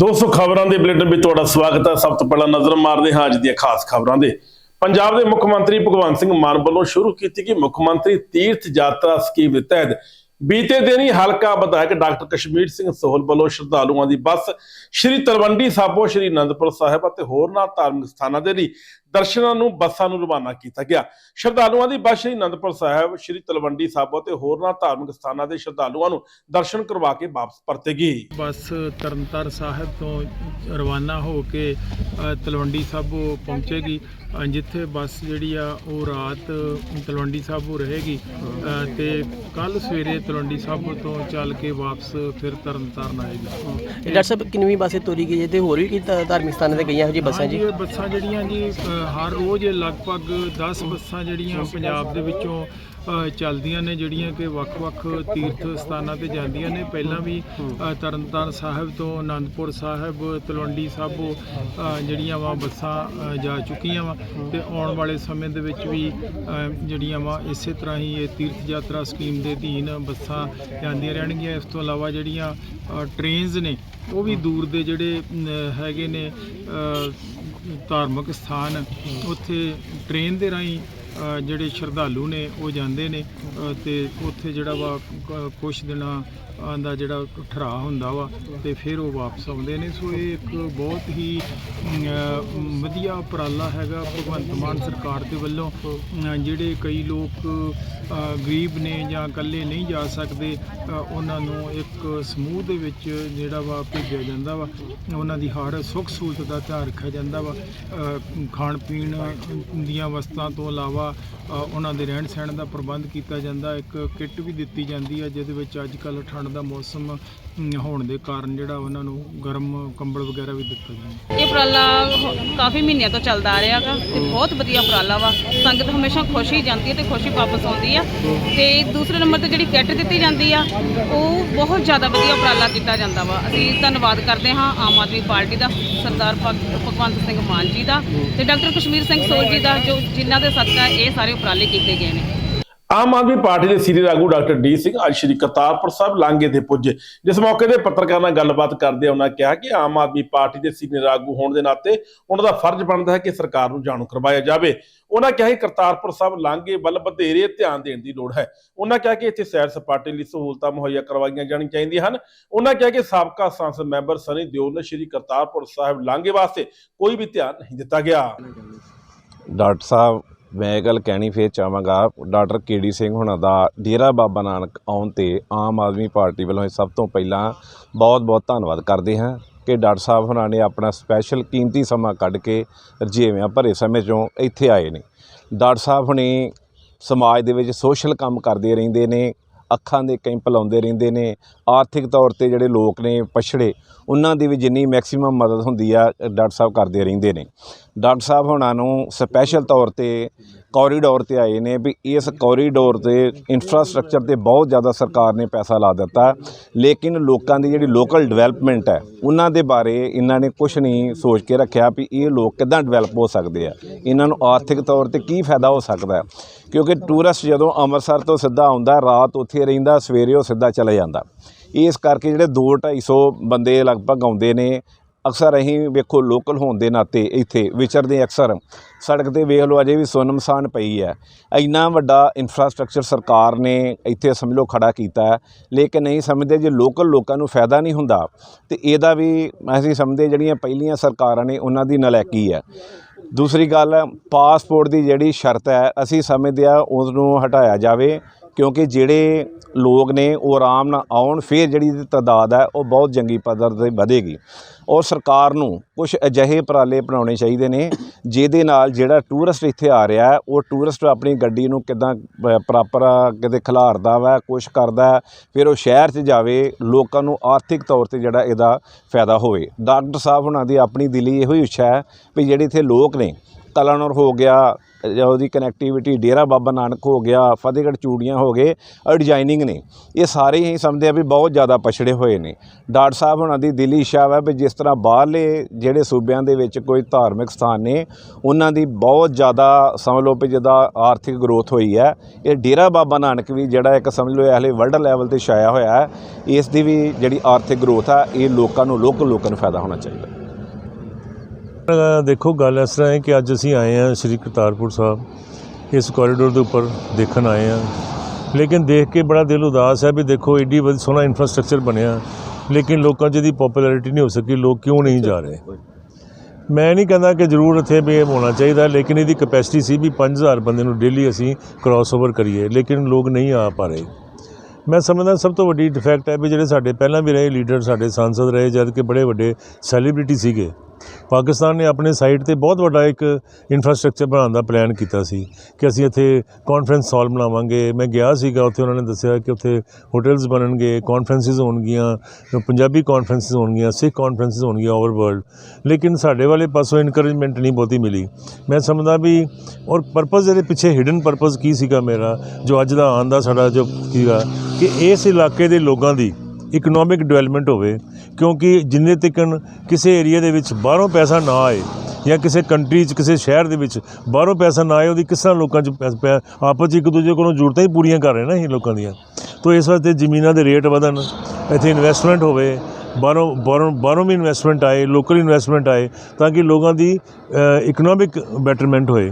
ਦੋਸਤੋ, ਖਬਰਾਂ ਦੇ ਬੁਲੇਟਿਨ ਵਿੱਚ ਤੁਹਾਡਾ ਸਵਾਗਤ ਹੈ। ਸਭ ਤੋਂ ਪਹਿਲਾਂ ਨਜ਼ਰ ਮਾਰਦੇ ਹਾਂ ਅੱਜ ਦੀਆਂ ਖਾਸ ਖਬਰਾਂ ਦੇ। ਪੰਜਾਬ ਦੇ ਮੁੱਖ ਮੰਤਰੀ ਭਗਵੰਤ ਸਿੰਘ ਮਾਨ ਵੱਲੋਂ ਸ਼ੁਰੂ ਕੀਤੀ ਗਈ ਮੁੱਖ ਮੰਤਰੀ ਤੀਰਥ ਯਾਤਰਾ ਸਕੀਮ ਦੇ ਤਹਿਤ ਬੀਤੇ ਦਿਨ ਹੀ ਹਲਕਾ ਵਿਧਾਇਕ ਡਾਕਟਰ ਕਸ਼ਮੀਰ ਸਿੰਘ ਸੋਹਲ ਵੱਲੋਂ ਸ਼ਰਧਾਲੂਆਂ ਦੀ ਬੱਸ ਸ਼੍ਰੀ ਤਲਵੰਡੀ ਸਾਬੋ, ਸ਼੍ਰੀ ਅਨੰਦਪੁਰ ਸਾਹਿਬ ਅਤੇ ਹੋਰਨਾਂ ਧਾਰਮਿਕ ਸਥਾਨਾਂ ਦੇ ਲਈ ਦਰਸ਼ਨਾਂ ਨੂੰ ਬੱਸਾਂ ਨੂੰ ਰਵਾਨਾ ਕੀਤਾ ਗਿਆ। ਸ਼ਰਧਾਲੂਆਂ ਦੀ ਬੱਸ ਸ਼੍ਰੀ ਅਨੰਦਪੁਰ ਸਾਹਿਬ ਸ਼੍ਰੀ ਤਲਵੰਡੀ ਸਾਬੋ ਅਤੇ ਹੋਰਨਾਂ ਧਾਰਮਿਕ ਸਥਾਨਾਂ ਦੇ ਸ਼ਰਧਾਲੂਆਂ ਨੂੰ ਦਰਸ਼ਨ ਕਰਵਾ ਕੇ ਵਾਪਸ ਪਰਤੇਗੀ। ਬੱਸ ਤਰਨਤਾਰਨ ਸਾਹਿਬ ਤੋਂ ਰਵਾਨਾ ਹੋ ਕੇ ਤਲਵੰਡੀ ਸਾਬੋ ਪਹੁੰਚੇਗੀ ਜਿੱਥੇ ਬੱਸ ਜਿਹੜੀ ਆ ਉਹ ਰਾਤ ਤਲਵੰਡੀ ਸਾਬੋ ਰਹੇਗੀ ਤੇ ਕੱਲ ਸਵੇਰੇ ਤਲਵੰਡੀ ਸਾਬੋ ਤੋਂ ਚੱਲ ਕੇ ਵਾਪਸ ਫਿਰ ਤਰਨਤਾਰਨ ਆਏਗੀ। ਡਾਕਟਰ ਸਾਹਿਬ ਕਿੰਨਵੀਂ ਬੱਸ ਤੋਰੀ ਗਈ ਹੈ? ਤੇ ਹੋਰ ਵੀ ਕੀ ਧਾਰਮਿਕ ਸਥਾਨਾਂ ਤੇ ਗਈਆਂ ਇਹੋ ਜਿਹੀ ਬੱਸਾਂ ਜੀ? ਇਹ ਬੱਸਾਂ ਜਿਹੜੀਆਂ ਜੀ ਹਰ ਰੋਜ਼ ਲਗਭਗ 10 ਬੱਸਾਂ ਜਿਹੜੀਆਂ ਪੰਜਾਬ ਦੇ ਵਿੱਚੋਂ ਚੱਲਦੀਆਂ ਨੇ, ਜਿਹੜੀਆਂ ਕਿ ਵੱਖ-ਵੱਖ ਤੀਰਥ ਸਥਾਨਾਂ ਤੇ ਜਾਂਦੀਆਂ ਨੇ। ਪਹਿਲਾਂ ਵੀ ਤਰਨਤਾਰਨ ਸਾਹਿਬ ਤੋਂ ਆਨੰਦਪੁਰ ਸਾਹਿਬ, ਤਲਵੰਡੀ ਸਾਬੋ ਜਿਹੜੀਆਂ ਵਾ ਬੱਸਾਂ ਜਾ ਚੁੱਕੀਆਂ ਵਾ। ਤੇ ਆਉਣ ਵਾਲੇ ਸਮੇਂ ਦੇ ਵਿੱਚ ਵੀ ਜਿਹੜੀਆਂ ਵਾ ਇਸੇ ਤਰ੍ਹਾਂ ਹੀ ਇਹ ਤੀਰਥ ਯਾਤਰਾ ਸਕੀਮ ਦੇ ਅਧੀਨ ਬੱਸਾਂ ਜਾਂਦੀਆਂ ਰਹਿਣਗੀਆਂ। ਇਸ ਤੋਂ ਇਲਾਵਾ ਜਿਹੜੀਆਂ ਟ੍ਰੇਨਸ ਨੇ, ਉਹ ਵੀ ਦੂਰ ਦੇ ਜਿਹੜੇ ਹੈਗੇ ਨੇ ਧਾਰਮਿਕ ਸਥਾਨ ਉੱਥੇ ਟ੍ਰੇਨ ਦੇ ਰਾਹੀਂ ਜਿਹੜੇ ਸ਼ਰਧਾਲੂ ਨੇ ਉਹ ਜਾਂਦੇ ਨੇ ਅ, ਤੇ ਉੱਥੇ ਜਿਹੜਾ ਵਾ ਕ- ਕੁਛ ਦਿਨਾਂ ਦਾ ਜਿਹੜਾ ਠਰਾ ਹੁੰਦਾ ਵਾ ਤੇ ਫਿਰ ਉਹ ਵਾਪਸ ਆਉਂਦੇ ਨੇ। ਸੋ ਇਹ ਇੱਕ ਬਹੁਤ ਹੀ ਵਧੀਆ ਉਪਰਾਲਾ ਹੈਗਾ ਭਗਵੰਤ ਮਾਨ ਸਰਕਾਰ ਦੇ ਵੱਲੋਂ। ਜਿਹੜੇ ਕਈ ਲੋਕ ਗਰੀਬ ਨੇ ਜਾਂ ਇਕੱਲੇ ਨਹੀਂ ਜਾ ਸਕਦੇ ਉਹਨਾਂ ਨੂੰ ਇੱਕ ਸਮੂਹ ਦੇ ਵਿੱਚ ਜਿਹੜਾ ਵਾ ਭੇਜਿਆ ਜਾਂਦਾ ਵਾ। ਉਹਨਾਂ ਦੀ ਹਰ ਸੁੱਖ ਸਹੂਲਤ ਦਾ ਧਿਆਨ ਰੱਖਿਆ ਜਾਂਦਾ ਵਾ। ਖਾਣ ਪੀਣ ਦੀਆਂ ਵਸਤਾਂ ਤੋਂ ਇਲਾਵਾ ਅ, ਉਹਨਾਂ ਦੇ ਰਹਿਣ ਸਹਿਣ ਦਾ ਪ੍ਰਬੰਧ ਕੀਤਾ ਜਾਂਦਾ। ਇੱਕ ਕਿੱਟ ਵੀ ਦਿੱਤੀ ਜਾਂਦੀ ਹੈ ਜਿਹਦੇ ਵਿੱਚ ਅੱਜ ਕੱਲ੍ਹ ਠੰਡ ਦਾ ਮੌਸਮ ਹੋਣ ਦੇ ਕਾਰਨ ਜਿਹੜਾ ਉਹਨਾਂ ਨੂੰ ਗਰਮ ਕੰਬਲ ਵਗੈਰਾ ਵੀ ਦਿੱਤਾ ਜਾਂਦਾ ਇਹ ਉਪਰਾਲਾ ਕਾਫੀ ਮਹੀਨਿਆਂ ਤੋਂ ਚੱਲਦਾ ਆ ਰਿਹਾ ਗਾ ਤੇ ਬਹੁਤ ਵਧੀਆ ਉਪਰਾਲਾ ਵਾ। ਸੰਗਤ ਹਮੇਸ਼ਾ ਖੁਸ਼ ਹੀ ਜਾਂਦੀ ਹੈ ਤੇ ਖੁਸ਼ ਹੀ ਵਾਪਸ ਆਉਂਦੀ ਆ। ਤੇ ਦੂਸਰੇ ਨੰਬਰ ਤੇ ਜਿਹੜੀ ਕਿੱਟ ਦਿੱਤੀ ਜਾਂਦੀ ਆ ਉਹ ਬਹੁਤ ਜ਼ਿਆਦਾ ਵਧੀਆ ਉਪਰਾਲਾ ਕੀਤਾ ਜਾਂਦਾ ਵਾ। ਅਸੀਂ ਧੰਨਵਾਦ ਕਰਦੇ ਹਾਂ ਆਮ ਆਦਮੀ ਪਾਰਟੀ ਦਾ। ਸਰਦਾਰ ਭਗ- ਭਗਵੰਤ ਸਿੰਘ ਮਾਨ ਜੀ ਦਾ ਤੇ ਡਾਕਟਰ ਕਸ਼ਮੀਰ ਸਿੰਘ ਸੋਲ ਜੀ ਦਾ ਜੋ ਜਿਨ੍ਹਾਂ ਦੇ ਸਦਕਾ ਇਹ ਸਾਰੇ ਉਪਰਾਲੇ ਕੀਤੇ ਗਏ ਨੇ। ਆਮ ਆਦਮੀ ਪਾਰਟੀ ਦੇ ਸੀਨੀਅਰ ਆਗੂ ਡਾਕਟਰ ਡੀ ਸਿੰਘ ਅੱਜ ਸ਼੍ਰੀ ਕਰਤਾਰਪੁਰ ਸਾਹਿਬ ਲਾਂਘੇ ਤੇ ਪੁੱਜੇ, ਜਿਸ ਮੌਕੇ ਤੇ ਪੱਤਰਕਾਰਾਂ ਨਾਲ ਗੱਲਬਾਤ ਕਰਦੇ ਉਹਨਾਂ ਕਿਹਾ ਕਿ ਆਮ ਆਦਮੀ ਪਾਰਟੀ ਦੇ ਸੀਨੀਅਰ ਆਗੂ ਹੋਣ ਦੇ ਨਾਤੇ ਉਹਨਾਂ ਦਾ ਫਰਜ਼ ਬਣਦਾ ਹੈ ਕਿ ਸਰਕਾਰ ਨੂੰ ਜਾਣੂ ਕਰਵਾਇਆ ਜਾਵੇ। ਉਹਨਾਂ ਕਿਹਾ ਕਿ ਕਰਤਾਰਪੁਰ ਸਾਹਿਬ ਲਾਂਘੇ ਵੱਲ ਵਧੇਰੇ ਧਿਆਨ ਦੇਣ ਦੀ ਲੋੜ ਹੈ। ਉਹਨਾਂ ਕਿਹਾ ਕਿ ਇੱਥੇ ਸੈਰ ਸਪਾਟੇ ਲਈ ਸਹੂਲਤਾਂ ਮੁਹੱਈਆ ਕਰਵਾਈਆਂ ਜਾਣੀਆਂ ਚਾਹੀਦੀਆਂ ਹਨ। ਉਹਨਾਂ ਕਿਹਾ ਕਿ ਸਾਬਕਾ ਸੰਸਦ ਮੈਂਬਰ ਸਨੀ ਦਿਓਲ ਨੇ ਸ਼੍ਰੀ ਕਰਤਾਰਪੁਰ ਸਾਹਿਬ ਲਾਂਘੇ ਵਾਸਤੇ ਕੋਈ ਵੀ ਧਿਆਨ ਨਹੀਂ ਦਿੱਤਾ ਗਿਆ। ਡਾਕਟਰ ਸਾਹਿਬ ਮੈਂ ਇਹ ਗੱਲ ਕਹਿਣੀ ਫੇਰ ਚਾਹਾਂਗਾ, ਡਾਕਟਰ ਕੇਡੀ ਸਿੰਘ ਹੁਣਾਂ ਦਾ, ਡੇਰਾ ਬਾਬਾ ਨਾਨਕ ਆਉਣ ਤੇ ਆਮ ਆਦਮੀ ਪਾਰਟੀ ਵੱਲੋਂ ਇਹ ਸਭ ਤੋਂ ਪਹਿਲਾਂ ਬਹੁਤ-ਬਹੁਤ ਧੰਨਵਾਦ ਕਰਦੇ ਹਾਂ ਕਿ ਡਾਕਟਰ ਸਾਹਿਬ ਹੁਣਾਂ ਨੇ ਆਪਣਾ ਸਪੈਸ਼ਲ ਕੀਮਤੀ ਸਮਾਂ ਕੱਢ ਕੇ ਰਜੇਵਿਆਂ ਭਰੇ ਸਮੇਂ 'ਚੋਂ ਇੱਥੇ ਆਏ ਨੇ। ਡਾਕਟਰ ਸਾਹਿਬ ਹੁਣੇ ਸਮਾਜ ਦੇ ਵਿੱਚ ਸੋਸ਼ਲ ਕੰਮ ਕਰਦੇ ਰਹਿੰਦੇ ਨੇ, ਅੱਖਾਂ ਦੇ ਕੈਂਪ ਲਾਉਂਦੇ ਰਹਿੰਦੇ ਨੇ, ਆਰਥਿਕ ਤੌਰ ਤੇ ਜਿਹੜੇ ਲੋਕ ਨੇ ਪਛੜੇ, ਉਹਨਾਂ ਦੀ ਵੀ ਜਿੰਨੀ ਮੈਕਸਿਮਮ ਮਦਦ ਹੁੰਦੀ ਆ, ਡਾਕਟਰ ਸਾਹਿਬ ਕਰਦੇ ਰਹਿੰਦੇ ਨੇ। ਡਾਕਟਰ ਸਾਹਿਬ ਹੁਣਾਂ ਨੂੰ ਸਪੈਸ਼ਲ ਤੌਰ ਤੇ ਕੋਰੀਡੋਰ ਤੇ ਆਏ ਨੇ ਵੀ ਇਸ ਕੋਰੀਡੋਰ ਤੇ ਇਨਫਰਾਸਟ੍ਰਕਚਰ ਤੇ ਬਹੁਤ ਜ਼ਿਆਦਾ ਸਰਕਾਰ ਨੇ ਪੈਸਾ ਲਾ ਦਿੱਤਾ। ਲੇਕਿਨ ਲੋਕਾਂ ਦੀ ਜਿਹੜੀ ਲੋਕਲ ਡਿਵੈਲਪਮੈਂਟ ਹੈ, ਉਹਨਾਂ ਦੇ ਬਾਰੇ ਇਹਨਾਂ ਨੇ ਕੁਝ ਨਹੀਂ ਸੋਚ ਕੇ ਰੱਖਿਆ ਵੀ ਇਹ ਲੋਕ ਕਿੱਦਾਂ ਡਿਵੈਲਪ ਹੋ ਸਕਦੇ ਆ। ਇਹਨਾਂ ਨੂੰ ਆਰਥਿਕ ਤੌਰ ਤੇ ਕੀ ਫਾਇਦਾ ਹੋ ਸਕਦਾ ਕਿਉਂਕਿ ਟੂਰਿਸਟ ਜਦੋਂ ਅੰਮ੍ਰਿਤਸਰ ਤੋਂ ਸਿੱਧਾ ਆਉਂਦਾ, ਰਾਤ ਉੱਥੇ ਰਹਿੰਦਾ, ਸਵੇਰੇ ਉਹ ਸਿੱਧਾ ਚਲਾ ਜਾਂਦਾ। ਇਸ ਕਰਕੇ ਜਿਹੜੇ 2 250 ਬੰਦੇ ਲਗਭਗ ਆਉਂਦੇ ਨੇ ਅਕਸਰ ਅਸੀਂ ਵੇਖੋ ਲੋਕਲ ਹੋਣ ਦੇ ਨਾਤੇ ਇੱਥੇ ਵਿਚਰਦੇ ਅਕਸਰ। ਸੜਕ ਤੇ ਵੇਖ ਲਓ, ਅਜੇ ਵੀ ਸੁਨਮਸਾਨ ਪਈ ਹੈ। ਇੰਨਾ ਵੱਡਾ ਇਨਫਰਾਸਟ੍ਰਕਚਰ ਸਰਕਾਰ ਨੇ ਇੱਥੇ ਸਮਝ ਲਓ ਖੜਾ ਕੀਤਾ ਲੇਕਿਨ ਨਹੀਂ ਸਮਝਦੇ ਜੇ ਲੋਕਲ ਲੋਕਾਂ ਨੂੰ ਫਾਇਦਾ ਨਹੀਂ ਹੁੰਦਾ, ਤੇ ਇਹਦਾ ਵੀ ਅਸੀਂ ਸਮਝਦੇ ਜਿਹੜੀਆਂ ਪਹਿਲੀਆਂ ਸਰਕਾਰਾਂ ਨੇ ਉਹਨਾਂ ਦੀ ਨਲਾਇਕੀ ਹੈ। ਦੂਸਰੀ ਗੱਲ ਪਾਸਪੋਰਟ ਦੀ ਜਿਹੜੀ ਸ਼ਰਤ ਹੈ, ਅਸੀਂ ਸਮਝਦੇ ਆ ਉਸ ਨੂੰ ਹਟਾਇਆ ਜਾਵੇ। ਕਿਉਂਕਿ ਜਿਹੜੇ ਲੋਕ ਨੇ ਉਹ ਆਰਾਮ ਨਾਲ ਆਉਣ, ਫਿਰ ਜਿਹੜੀ ਇਹਦੀ ਤਾਦਾਦ ਹੈ, ਉਹ ਬਹੁਤ ਚੰਗੀ ਪੱਧਰ ਤੇ ਵਧੇਗੀ। ਔਰ ਸਰਕਾਰ ਨੂੰ ਕੁਝ ਅਜਿਹੇ ਉਪਰਾਲੇ ਅਪਣਾਉਣੇ ਚਾਹੀਦੇ ਨੇ, ਜਿਹਦੇ ਨਾਲ ਜਿਹੜਾ ਟੂਰਿਸਟ ਇੱਥੇ ਆ ਰਿਹਾ ਉਹ ਟੂਰਿਸਟ ਆਪਣੀ ਗੱਡੀ ਨੂੰ ਕਿਦਾਂ ਪ੍ਰੋਪਰ ਕਿਤੇ ਖਿਲਾਰਦਾ ਵਾ, ਕੁਛ ਕਰਦਾ ਫਿਰ ਉਹ ਸ਼ਹਿਰ 'ਚ ਜਾਵੇ, ਲੋਕਾਂ ਨੂੰ ਆਰਥਿਕ ਤੌਰ ਤੇ ਜਿਹੜਾ ਇਹਦਾ ਫਾਇਦਾ ਹੋਵੇ। ਡਾਕਟਰ ਸਾਹਿਬ ਹੁਣਾਂ ਦੀ ਆਪਣੀ ਦਿਲੀ ਇਹੋ ਹੀ ਇੱਛਾ ਹੈ ਵੀ ਜਿਹੜੇ ਇੱਥੇ ਲੋਕ ਨੇ ਕਲਾਨੌਰ ਹੋ ਗਿਆ ਉਹਦੀ ਕਨੈਕਟੀਵਿਟੀ ਡੇਰਾ ਬਾਬਾ ਨਾਨਕ ਹੋ ਗਿਆ, ਫਤਿਹਗੜ੍ਹ ਚੂੜੀਆਂ ਹੋ ਗਏ, ਔਰ ਡਿਜ਼ਾਈਨਿੰਗ ਨੇ, ਇਹ ਸਾਰੇ ਹੀ ਸਮਝਦੇ ਆ ਵੀ ਬਹੁਤ ਜ਼ਿਆਦਾ ਪਛੜੇ ਹੋਏ ਨੇ। ਡਾਕਟਰ ਸਾਹਿਬ ਉਹਨਾਂ ਦੀ ਦਿੱਲੀ ਇੱਛਾ ਵਾ ਵੀ ਜਿਸ ਤਰ੍ਹਾਂ ਬਾਹਰਲੇ ਜਿਹੜੇ ਸੂਬਿਆਂ ਦੇ ਵਿੱਚ ਕੋਈ ਧਾਰਮਿਕ ਸਥਾਨ ਨੇ, ਉਹਨਾਂ ਦੀ ਬਹੁਤ ਜ਼ਿਆਦਾ ਸਮਝ ਲਓ ਵੀ ਜਿਹਦਾ ਆਰਥਿਕ ਗਰੋਥ ਹੋਈ ਹੈ। ਇਹ ਡੇਰਾ ਬਾਬਾ ਨਾਨਕ ਵੀ ਜਿਹੜਾ ਇੱਕ ਸਮਝ ਲਓ ਹਲੇ ਵਰਲਡ ਲੈਵਲ ਤੇ ਛਾਇਆ ਹੋਇਆ ਹੈ, ਇਸ ਦੀ ਵੀ ਜਿਹੜੀ ਆਰਥਿਕ ਗਰੋਥ ਆ, ਇਹ ਲੋਕਾਂ ਨੂੰ ਲੋਕਲ ਲੋਕਾਂ ਨੂੰ ਫਾਇਦਾ ਹੋਣਾ ਚਾਹੀਦਾ। ਦੇਖੋ, ਗੱਲ ਇਸ ਤਰ੍ਹਾਂ ਹੈ ਕਿ ਅੱਜ ਅਸੀਂ ਆਏ ਹਾਂ ਸ਼੍ਰੀ ਕਰਤਾਰਪੁਰ ਸਾਹਿਬ। ਇਸ ਕੋਰੀਡੋਰ ਦੇ ਉੱਪਰ ਦੇਖਣ ਆਏ ਹਾਂ। ਲੇਕਿਨ ਦੇਖ ਕੇ ਬੜਾ ਦਿਲ ਉਦਾਸ ਹੈ ਵੀ ਦੇਖੋ, ਏਡੀ ਵਧੀਆ ਸੋਹਣਾ ਇਨਫਰਾਸਟ੍ਰਕਚਰ ਬਣਿਆ। ਲੇਕਿਨ ਲੋਕਾਂ 'ਚ ਇਹਦੀ ਪਪੂਲੈਰਿਟੀ ਨਹੀਂ ਹੋ ਸਕੀ, ਲੋਕ ਕਿਉਂ ਨਹੀਂ ਜਾ ਰਹੇ? ਮੈਂ ਨਹੀਂ ਕਹਿੰਦਾ ਕਿ ਜ਼ਰੂਰ ਇੱਥੇ ਵੀ ਇਹ ਹੋਣਾ ਚਾਹੀਦਾ, ਲੇਕਿਨ ਇਹਦੀ ਕਪੈਸਿਟੀ ਸੀ ਵੀ 5000 ਬੰਦੇ ਨੂੰ ਡੇਲੀ ਅਸੀਂ ਕ੍ਰਾਸ ਓਵਰ ਕਰੀਏ, ਲੇਕਿਨ ਲੋਕ ਨਹੀਂ ਆ ਪਾ ਰਹੇ। ਮੈਂ ਸਮਝਦਾ ਸਭ ਤੋਂ ਵੱਡੀ ਡਿਫੈਕਟ ਹੈ ਵੀ ਜਿਹੜੇ ਸਾਡੇ ਪਹਿਲਾਂ ਵੀ ਰਹੇ ਲੀਡਰ ਸਾਡੇ ਸਾਂਸਦ ਰਹੇ, ਜਦ ਕਿ ਬੜੇ ਵੱਡੇ ਸੈਲੀਬ੍ਰਿਟੀ ਸੀਗੇ। ਪਾਕਿਸਤਾਨ ਨੇ ਆਪਣੇ ਸਾਈਡ ਤੇ ਬਹੁਤ ਵੱਡਾ ਇੱਕ ਇਨਫਰਾਸਟ੍ਰਕਚਰ ਬਣਾਉਣ ਦਾ ਪਲਾਨ ਕੀਤਾ ਸੀ ਕਿ ਅਸੀਂ ਇੱਥੇ ਕਾਨਫਰੰਸ ਹਾਲ ਬਣਾਵਾਂਗੇ। ਮੈਂ ਗਿਆ ਸੀਗਾ, ਉੱਥੇ ਉਹਨਾਂ ਨੇ ਦੱਸਿਆ ਕਿ ਉੱਥੇ ਹੋਟਲਸ ਬਣਨਗੇ ਕਾਨਫਰੰਸਿਸ ਹੋਣਗੀਆਂ, ਪੰਜਾਬੀ ਕਾਨਫਰੰਸਿਸ ਹੋਣਗੀਆਂ, ਸਿੱਖ ਕਾਨਫਰੰਸਿਸ ਹੋਣਗੀਆਂ ਓਵਰ ਵਰਲਡ ਲੇਕਿਨ ਸਾਡੇ ਵਾਲੇ ਪਾਸੋਂ ਇਨਕਰੇਜਮੈਂਟ ਨਹੀਂ ਬਹੁਤੀ ਮਿਲੀ। ਮੈਂ ਸਮਝਦਾ ਵੀ ਔਰ ਪਰਪਸ ਇਹਦੇ ਪਿੱਛੇ ਹਿਡਨ ਪਰਪਸ ਕੀ ਸੀਗਾ ਮੇਰਾ, ਜੋ ਅੱਜ ਦਾ ਆਉਣ ਦਾ ਸਾਡਾ ਜੋ ਸੀਗਾ, ਕਿ ਇਸ ਇਲਾਕੇ ਦੇ ਲੋਕਾਂ ਦੀ ਇਕਨੋਮਿਕ ਡਿਵੈਲਪਮੈਂਟ ਹੋਵੇ ਕਿਉਂਕਿ ਜਿੰਨੇ ਤੱਕਨ ਕਿਸੇ ਏਰੀਆ ਦੇ ਵਿੱਚ ਬਾਹਰੋਂ ਪੈਸਾ ਨਾ ਆਏ ਜਾਂ ਕਿਸੇ ਕੰਟਰੀ 'ਚ, ਕਿਸੇ ਸ਼ਹਿਰ ਦੇ ਵਿੱਚ ਬਾਹਰੋਂ ਪੈਸਾ ਨਾ ਆਏ, ਉਹਦੀ ਕਿਸ ਤਰ੍ਹਾਂ ਲੋਕਾਂ 'ਚ ਪੈਸ- ਪੈ- ਆਪਸ 'ਚ ਇੱਕ ਦੂਜੇ ਕੋਲੋਂ ਜ਼ਰੂਰਤਾਂ ਹੀ ਪੂਰੀਆਂ ਕਰ ਰਹੇ ਨਾ ਇਹ ਲੋਕਾਂ ਦੀਆਂ। ਤੋਂ ਇਸ ਵਾਸਤੇ ਜ਼ਮੀਨਾਂ ਦੇ ਰੇਟ ਵਧਣ, ਇੱਥੇ ਇਨਵੈਸਟਮੈਂਟ ਹੋਵੇ ਬਾਹਰੋਂ ਬਾਹਰੋਂ ਬਾਹਰੋਂ ਵੀ ਇਨਵੈਸਟਮੈਂਟ ਆਏ ਲੋਕਲ ਇਨਵੈਸਟਮੈਂਟ ਆਏ, ਤਾਂ ਕਿ ਲੋਕਾਂ ਦੀ ਇਕਨੋਮਿਕ ਬੈਟਰਮੈਂਟ ਹੋਏ।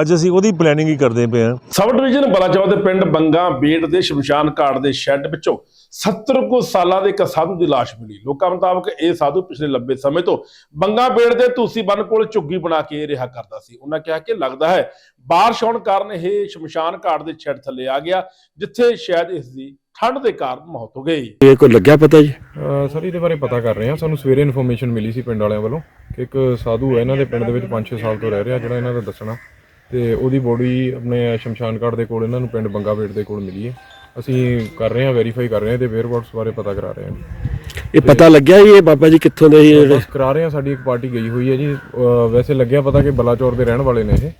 ਅੱਜ ਅਸੀਂ ਉਹਦੀ ਪਲੈਨਿੰਗ ਹੀ ਕਰਦੇ ਪਏ ਹਾਂ। ਸਬ ਡਿਵੀਜ਼ਨ ਬਲਾਚੌਰ ਦੇ ਪਿੰਡ ਬੰਗਾ ਬੇਟ ਦੇ ਸ਼ਮਸ਼ਾਨ ਘਾਟ ਦੇ ਸ਼ੈੱਡ ਵਿੱਚੋਂ 70 ਕੁ ਸਾਲਾਂ ਦੇ ਇੱਕ ਸਾਧੂ ਦੀ ਲਾਸ਼ ਮਿਲੀ। ਲੋਕਾਂ ਮੁਤਾਬਕ ਇਹ ਸਾਧੂ ਪਿਛਲੇ ਲੰਬੇ ਸਮੇਂ ਤੋਂ ਬੰਗਾ ਬੇੜ ਦੇ ਧੂਸੀ ਬੰਨ ਕੋਲ ਝੁੱਗੀ ਬਣਾ ਕੇ ਰਿਹਾ ਕਰਦਾ ਸੀ। ਉਹਨਾਂ ਕਿਹਾ ਕਿ ਲੱਗਦਾ ਹੈ ਬਾਰਿਸ਼ ਹੋਣ ਕਾਰਨ ਇਹ ਸ਼ਮਸ਼ਾਨ ਘਾਟ ਦੇ ਛੱਡ ਥੱਲੇ ਆ ਗਿਆ, ਜਿੱਥੇ ਸ਼ਾਇਦ ਇਸ ਦੀ ਠੰਡ ਦੇ ਕਾਰਨ ਮੌਤ ਹੋ ਗਈ। ਇਹ ਕੋਈ ਲੱਗਿਆ ਪਤਾ ਜੀ? ਅ, ਸਰ ਇਹਦੇ ਬਾਰੇ ਪਤਾ ਕਰ ਰਹੇ ਹਾਂ। ਸਾਨੂੰ ਸਵੇਰੇ ਇਨਫੋਰਮੇਸ਼ਨ ਮਿਲੀ ਸੀ ਪਿੰਡ ਵਾਲਿਆਂ ਵੱਲੋਂ ਕਿ ਇੱਕ ਸਾਧੂ ਹੈ। ਇਹਨਾਂ ਦੇ ਪਿੰਡ ਦੇ ਵਿੱਚ 5-6 ਸਾਲ ਤੋਂ ਰਹਿ ਰਿਹਾ ਜਿਹੜਾ ਇਹਨਾਂ ਦਾ ਦੱਸਣਾ। ਤੇ ਉਹਦੀ ਬੋਡੀ ਆਪਣੇ ਸ਼ਮਸ਼ਾਨ ਘਾਟ ਦੇ ਕੋਲ ਇਹਨਾਂ ਨੂੰ ਪਿੰਡ ਬੰਗਾਵੇਟ ਦੇ ਕੋਲ ਮਿਲੀ ਹੈ। ਅਸੀਂ ਕਰ ਰਹੇ ਹਾਂ ਵੈਰੀਫਾਈ ਕਰ ਰਹੇ ਹਾਂ। ਤੇ ਵੇਅਰਬਾਟਸ ਬਾਰੇ ਪਤਾ ਕਰਾ ਰਹੇ ਹਾਂ ਇਹ ਪਤਾ ਲੱਗਿਆ ਜੀ ਇਹ ਬਾਬਾ ਜੀ ਕਿੱਥੋਂ ਦੇ ਸੀ ਜਿਹੜੇ ਕਰਾ ਰਹੇ ਹਾਂ ਸਾਡੀ ਇੱਕ ਪਾਰਟੀ ਗਈ ਹੋਈ ਹੈ ਜੀ। ਵੈਸੇ ਲੱਗਿਆ ਪਤਾ ਕਿ ਬਲਾਚੌਰ ਦੇ ਰਹਿਣ ਵਾਲੇ ਨੇ ਇਹ।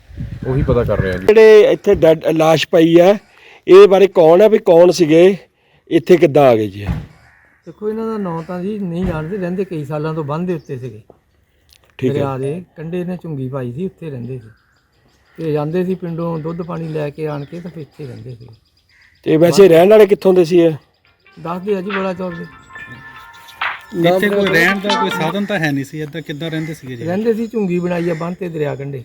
ਉਹੀ ਪਤਾ ਕਰ ਰਹੇ ਹਾਂ ਜੀ। ਜਿਹੜੇ ਇੱਥੇ ਡੈਡ ਲਾਸ਼ ਪਈ ਹੈ ਇਹ ਬਾਰੇ ਕੌਣ ਹੈ ਵੀ ਕੌਣ ਸੀਗੇ? ਇੱਥੇ ਕਿੱਦਾਂ ਆ ਗਏ ਜੀ? ਦੇਖੋ ਇਹਨਾਂ ਦਾ ਨਾਂ ਤਾਂ ਜੀ ਨਹੀਂ ਜਾਣਦੇ ਰਹਿੰਦੇ ਕਈ ਸਾਲਾਂ ਤੋਂ ਬੰਦ ਦੇ ਉੱਤੇ ਸੀਗੇ। ਠੀਕ ਹੈ। ਦਰਿਆ ਦੇ ਕੰਢੇ ਨੇ ਝੁੰਗੀ ਪਾਈ ਸੀ ਉੱਥੇ ਰਹਿੰਦੇ ਸੀ। ਤੇ ਜਾਂਦੇ ਸੀ ਪਿੰਡੋਂ ਦੁੱਧ ਪਾਣੀ ਲੈ ਕੇ ਆਣ ਕੇ ਤੇ ਫਿਰ ਇੱਥੇ ਰਹਿੰਦੇ ਸੀ। ਤੇ ਵੈਸੇ ਰਹਿਣ ਵਾਲੇ ਕਿੱਥੋਂ ਦੇ ਸੀ ਇਹ? ਦੱਸਦੇ ਆ ਜੀ ਬੜਾ ਚੌਰ ਦੇ। ਇੱਥੇ ਕੋਈ ਰਹਿਣ ਦਾ ਕੋਈ ਸਾਧਨ ਤਾਂ ਹੈ ਨਹੀਂ ਸੀ ਇੱਦਾਂ ਕਿੱਦਾਂ ਰਹਿੰਦੇ ਸੀਗੇ ਜੀ? ਰਹਿੰਦੇ ਸੀ ਝੁੰਗੀ ਬਣਾਈ ਆ ਬੰਨ ਤੇ ਦਰਿਆ ਕੰਢੇ।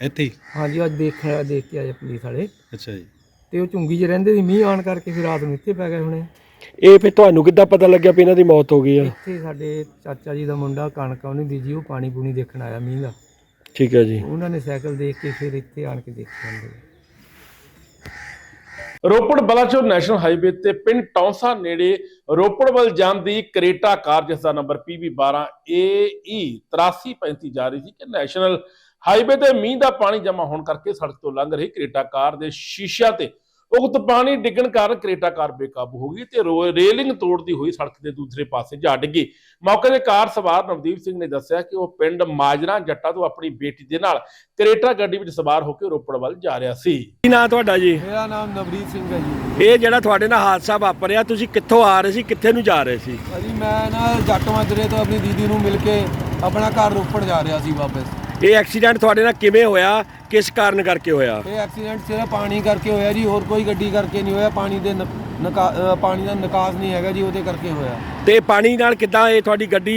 ਇੱਥੇ ਹੀ? ਹਾਂਜੀ ਅੱਜ ਦੇਖ ਦੇਖ ਕੇ ਆਏ ਪੁਲਿਸ ਵਾਲੇ। ਅੱਛਾ ਜੀ। ਤੇ ਉਹ ਝੁੰਗੀ 'ਚ ਰਹਿੰਦੇ ਸੀ ਮੀਂਹ ਆਣ ਕਰਕੇ ਫਿਰ ਰਾਤ ਨੂੰ ਇੱਥੇ ਪੈ ਗਏ ਹੁਣੇ। ਇਹ ਫਿਰ ਤੁਹਾਨੂੰ ਕਿੱਦਾਂ ਪਤਾ ਲੱਗਿਆ ਵੀ ਇਹਨਾਂ ਦੀ ਮੌਤ ਹੋ ਗਈ ਹੈ ਇੱਥੇ ਸਾਡੇ ਚਾਚਾ ਜੀ ਦਾ ਮੁੰਡਾ ਕਣਕ ਉਹਨੇ ਬੀਜੀ ਉਹ ਪਾਣੀ ਪੂਣੀ ਦੇਖਣ ਆਇਆ ਮੀਂਹ ਦਾ। ਠੀਕ ਹੈ ਜੀ। ਉਹਨਾਂ ਨੇ ਸਾਈਕਲ ਦੇਖ ਕੇ ਫਿਰ ਇੱਥੇ ਆਣ ਕੇ ਦੇਖ ਜਾਂਦੇ ਰੋਪੜ ਬਲਾਚੌਰ ਨੈਸ਼ਨਲ ਹਾਈਵੇ ਤੇ ਪਿੰਡ ਟੌਂਸਾ ਨੇੜੇ ਰੋਪੜ ਵੱਲ ਜਾਂਦੀ ਕਰੇਟਾ ਕਾਰ ਜਿਸ ਦਾ ਨੰਬਰ PB12 AE 8335 ਜਾ ਰਹੀ ਸੀ ਕਿ ਨੈਸ਼ਨਲ ਹਾਈਵੇ ਤੇ ਮੀਂਹ ਦਾ ਪਾਣੀ ਜਮ੍ਹਾਂ ਹੋਣ ਕਰਕੇ ਸੜਕ ਤੋਂ ਲੰਘ ਰਹੀ ਕਰੇਟਾ ਕਾਰ ਦੇ ਸ਼ੀਸ਼ਿਆਂ ਤੇ ਉਕਤ ਪਾਣੀ ਡਿੱਗਣ ਕਾਰਨ ਕਰੇਟਾ ਕਾਰ ਬੇਕਾਬੂ ਹੋ ਗਈ ਤੇ ਰੇਲਿੰਗ ਤੋੜਦੀ ਹੋਈ ਸੜਕ ਦੇ ਦੂਸਰੇ ਪਾਸੇ ਜਾ ਡਿੱਗੀ। ਮੌਕੇ ਤੇ ਕਾਰ ਸਵਾਰ ਨਵਦੀਪ ਸਿੰਘ ਨੇ ਦੱਸਿਆ ਕਿ ਉਹ ਪਿੰਡ ਮਾਜਰਾ ਜੱਟਾ ਤੋਂ ਆਪਣੀ ਬੇਟੀ ਦੇ ਨਾਲ ਕਰੇਟਾ ਗੱਡੀ ਵਿੱਚ ਸਵਾਰ ਹੋ ਕੇ ਰੋਪੜ ਵੱਲ ਜਾ ਰਿਹਾ ਸੀ। ਕੀ ਨਾਂ ਤੁਹਾਡਾ ਜੀ? ਮੇਰਾ ਨਾਮ ਨਵਰੀਤ ਸਿੰਘ ਹੈ ਜੀ। ਇਹ ਜਿਹੜਾ ਤੁਹਾਡੇ ਨਾਲ ਹਾਦਸਾ ਵਾਪਰਿਆ ਤੁਸੀਂ ਕਿੱਥੋਂ ਆ ਰਹੇ ਸੀ ਕਿੱਥੇ ਨੂੰ ਜਾ ਰਹੇ ਸੀ? ਭਾਜੀ ਮੈਂ ਨਾ ਜੱਟ ਮਾਜਰੇ ਤੋਂ ਆਪਣੀ ਦੀਦੀ ਨੂੰ ਮਿਲ ਕੇ ਆਪਣਾ ਘਰ ਰੋਪੜ ਜਾ ਰਿਹਾ ਸੀ ਵਾਪਸ। ਇਹ ਐਕਸੀਡੈਂਟ ਤੁਹਾਡੇ ਨਾਲ ਕਿਵੇਂ ਹੋਇਆ? ਕਿਸ ਕਾਰਨ ਕਰਕੇ ਹੋਇਆ? ਇਹ ਐਕਸੀਡੈਂਟ ਸਿਰਫ ਪਾਣੀ ਕਰਕੇ ਹੋਇਆ ਜੀ ਹੋਰ ਕੋਈ ਗੱਡੀ ਕਰਕੇ ਨਹੀਂ ਹੋਇਆ ਪਾਣੀ ਦੇ ਨ- ਨਿਕਾ- ਅ, ਪਾਣੀ ਦਾ ਨਿਕਾਸ ਨਹੀਂ ਹੈਗਾ ਜੀ ਉਹਦੇ ਕਰਕੇ ਹੋਇਆ। ਤੇ ਪਾਣੀ ਨਾਲ ਕਿੱਦਾਂ ਇਹ ਤੁਹਾਡੀ ਗੱਡੀ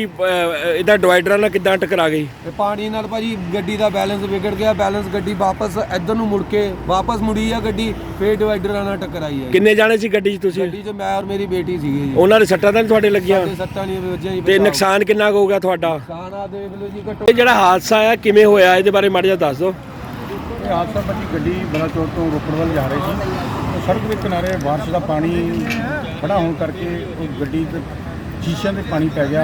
ਇਹਦਾ ਡਿਵਾਈਡਰਾਂ ਨਾਲ ਕਿੱਦਾਂ ਟਕਰਾ ਗਈ? ਤੇ ਪਾਣੀ ਨਾਲ ਭਾਜੀ ਗੱਡੀ ਦਾ ਬੈਲੈਂਸ ਵਿਗੜ ਗਿਆ ਬੈਲੈਂਸ ਗੱਡੀ ਵਾਪਸ ਇੱਧਰ ਨੂੰ ਮੁੜ ਕੇ ਵਾਪਸ ਮੁੜੀ ਆ ਗੱਡੀ ਫੇਰ ਡਿਵਾਈਡਰਾਂ ਨਾਲ ਟਕਰਾਈ ਹੈ ਕਿੰਨੇ ਜਾਣੇ ਸੀ ਗੱਡੀ 'ਚ ਤੁਸੀਂ? ਗੱਡੀ 'ਚ ਮੈਂ ਔਰ ਮੇਰੀ ਬੇਟੀ ਸੀਗੀ ਜੀ। ਉਹਨਾਂ ਦੇ ਸੱਟਾਂ ਤਾਂ ਨਹੀਂ ਤੁਹਾਡੇ ਲੱਗੀਆਂ? ਸੱਟਾਂ ਨਹੀਂ ਵੱਜੀਆਂ ਜੀ ਤੇ। ਨੁਕਸਾਨ ਕਿੰਨਾ ਕੁ ਹੋਊਗਾ ਤੁਹਾਡਾ? ਨੁਕਸਾਨ ਆ ਦੇਖ ਲਓ ਜੀ ਘੱਟੋ ਇਹ ਜਿਹੜਾ ਹਾਦਸਾ ਆ ਕਿਵੇਂ ਹੋਇਆ? ਇਹਦੇ ਬਾਰੇ ਮਾੜਾ ਜਿਹਾ ਦੱਸ ਦਿਓ। ਇਹ ਹਾਦਸਾ ਭਾਜੀ ਗੱਡੀ ਬਲਾਚੌਰ ਤੋਂ ਰੋਪੜ ਵੱਲ ਜਾ ਰਹੀ ਸੀ। ਤੇ ਸੜਕ ਦੇ ਕਿਨਾਰੇ ਬਾਰਿਸ਼ ਦਾ ਪਾਣੀ ਖੜਾ ਹੋਣ ਕਰਕੇ ਉਹ ਗੱਡੀ ਤੇ ਸ਼ੀਸ਼ਿਆਂ ਤੇ ਪਾਣੀ ਪੈ ਗਿਆ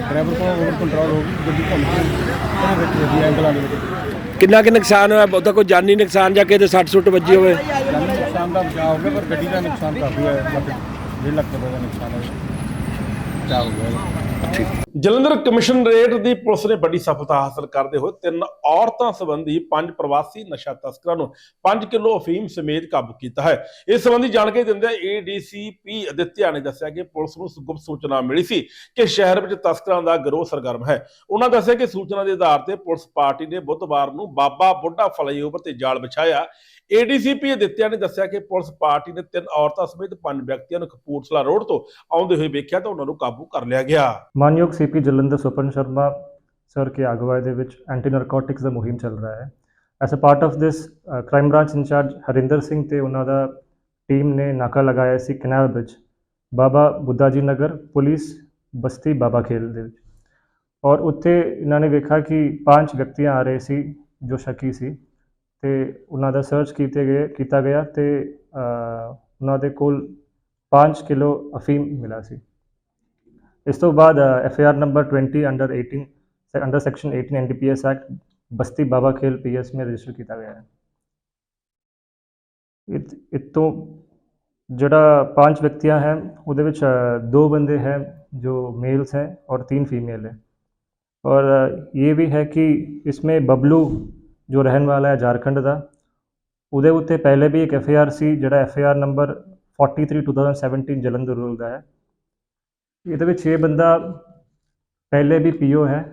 ਡਰਾਈਵਰ ਕੋਲ ਓਵਰ ਕੰਟਰੋਲ ਹੋ ਗਈ ਗੱਡੀ ਘੁੰਮ ਕੇ ਉਹਦੇ ਵਿੱਚ ਵੱਜੀ ਐਂਗਲਾਂ ਦੇ ਵਿੱਚ ਕਿੰਨਾ ਕੁ ਨੁਕਸਾਨ ਹੋਇਆ? ਉਹਦਾ ਕੋਈ ਜਾਨੀ ਨੁਕਸਾਨ ਜਾਂ ਕਿਤੇ ਸੱਟ ਸੁੱਟ ਵੱਜੀ ਹੋਵੇ? ਜਾਨੀ ਨੁਕਸਾਨ ਦਾ ਬਚਾਅ ਹੋ ਗਿਆ ਪਰ ਗੱਡੀ ਦਾ ਨੁਕਸਾਨ ਕਾਫੀ ਹੋਇਆ ਮਤਲਬ 1.5 ਲੱਖ ਰੁਪਏ ਦਾ ਨੁਕਸਾਨ ਹੋਇਆ। ਬਚਾਅ ਹੋ ਗਿਆ। ਜਲੰਧਰ ਕਮਿਸ਼ਨਰੇਟ ਦੀ ਪੁਲਿਸ ਨੇ ਵੱਡੀ ਸਫਲਤਾ ਹਾਸਲ ਕਰਦੇ ਹੋਏ ਤਿੰਨ ਔਰਤਾਂ ਸੰਬੰਧੀ ਪੰਜ ਪ੍ਰਵਾਸੀ ਨਸ਼ਾ ਤਸਕਰਾਂ ਨੂੰ 5 ਕਿਲੋ ਅਫੀਮ ਸਮੇਤ ਕਾਬੂ ਕੀਤਾ ਹੈ। ਇਸ ਸੰਬੰਧੀ ਜਾਣਕਾਰੀ ਦਿੰਦਿਆਂ ਏਡੀਸੀਪੀ ਅਦਿੱਤਿਆ ਨੇ ਦੱਸਿਆ ਕਿ ਪੁਲਿਸ ਨੂੰ ਗੁਪਤ ਸੂਚਨਾ ਮਿਲੀ ਸੀ ਕਿ ਸ਼ਹਿਰ ਵਿੱਚ ਤਸਕਰਾਂ ਦਾ ਗਰੋਹ ਸਰਗਰਮ ਹੈ। ਉਹਨਾਂ ਦੱਸਿਆ ਕਿ ਸੂਚਨਾ ਦੇ ਆਧਾਰ ਤੇ ਪੁਲਿਸ ਪਾਰਟੀ ਨੇ ਬੁੱਧਵਾਰ ਨੂੰ ਬਾਬਾ ਬੁੱਢਾ ਫਲਾਈਓਵਰ ਤੇ ਜਾਲ ਵਿਛਾਇਆ। ਏਡੀਸੀਪੀ ਅਦਿੱਤਿਆ ਨੇ ਦੱਸਿਆ ਕਿ ਪੁਲਿਸ ਪਾਰਟੀ ਨੇ ਤਿੰਨ ਔਰਤਾਂ ਸਮੇਤ ਪੰਜ ਵਿਅਕਤੀਆਂ ਨੂੰ ਕਪੂਰਥਲਾ ਰੋਡ ਤੋਂ ਆਉਂਦੇ ਹੋਏ ਵੇਖਿਆ ਤਾਂ ਉਹਨਾਂ ਨੂੰ ਕਾਬੂ ਕਰ ਲਿਆ ਗਿਆ। ਮਾਨਯੋਗ ਸੀਪੀ ਜਲੰਧਰ ਸੁਪਨ ਸ਼ਰਮਾ ਸਰ ਕੇ ਅਗਵਾਈ ਦੇ ਵਿੱਚ ਐਂਟੀ ਨਾਰਕੋਟਿਕਸ ਦਾ ਮੁਹਿੰਮ ਚੱਲ ਰਿਹਾ ਹੈ। As a part of this crime branch incharge Harinder Singh ਤੇ ਉਹਨਾਂ ਦਾ ਟੀਮ ਨੇ ਨਾਕਾ ਲਗਾਇਆ ਸੀ canal bridge Baba Buddha ji Nagar police ਬਸਤੀ ਬਾਬਾ ਖੇਲ ਦੇ ਵਿੱਚ। ਔਰ ਉੱਥੇ ਇਹਨਾਂ ਨੇ ਵੇਖਿਆ ਕਿ ਪੰਜ ਵਿਅਕਤੀਆਂ ਆ ਰਹੇ ਸੀ ਜੋ ਸ਼ੱਕੀ ਸੀ। ਤੇ ਉਹਨਾਂ ਦਾ ਸਰਚ ਕੀਤੇ ਗਏ ਕੀਤਾ ਗਿਆ ਤੇ ਅ, ਉਹਨਾਂ ਦੇ ਕੋਲ 5 ਕਿਲੋ ਅਫੀਮ ਮਿਲਾ ਸੀ ਇਸ ਤੋਂ ਬਾਅਦ F I R number 20 under 18 under section 18 NDPS act Basti Baba Khel PS में ਰਜਿਸਟਰ ਕੀਤਾ ਗਿਆ ਹੈ ਇਹ ਇਹ ਤੋਂ ਜਿਹੜਾ ਪੰਜ ਵਿਅਕਤੀਆਂ ਹੈ ਉਹਦੇ ਵਿੱਚ ਅ, ਦੋ ਬੰਦੇ ਹੈ जो मेल्स हैं और तीन फीमेल है और अ, ये भी है कि इसमें बबलू ਜੋ ਰਹਿਣ ਵਾਲਾ ਹੈ ਝਾਰਖੰਡ ਦਾ ਉਹਦੇ ਉੱਤੇ ਪਹਿਲੇ ਵੀ ਇੱਕ ਐਫ ਆਈ ਆਰ ਸੀ ਜਿਹੜਾ F I R number 43 2017 Jalandhar rural ਦਾ ਹੈ ਇਹਦੇ ਵਿੱਚ ਇਹ ਬੰਦਾ ਪਹਿਲੇ ਵੀ ਪੀਓ ਹੈ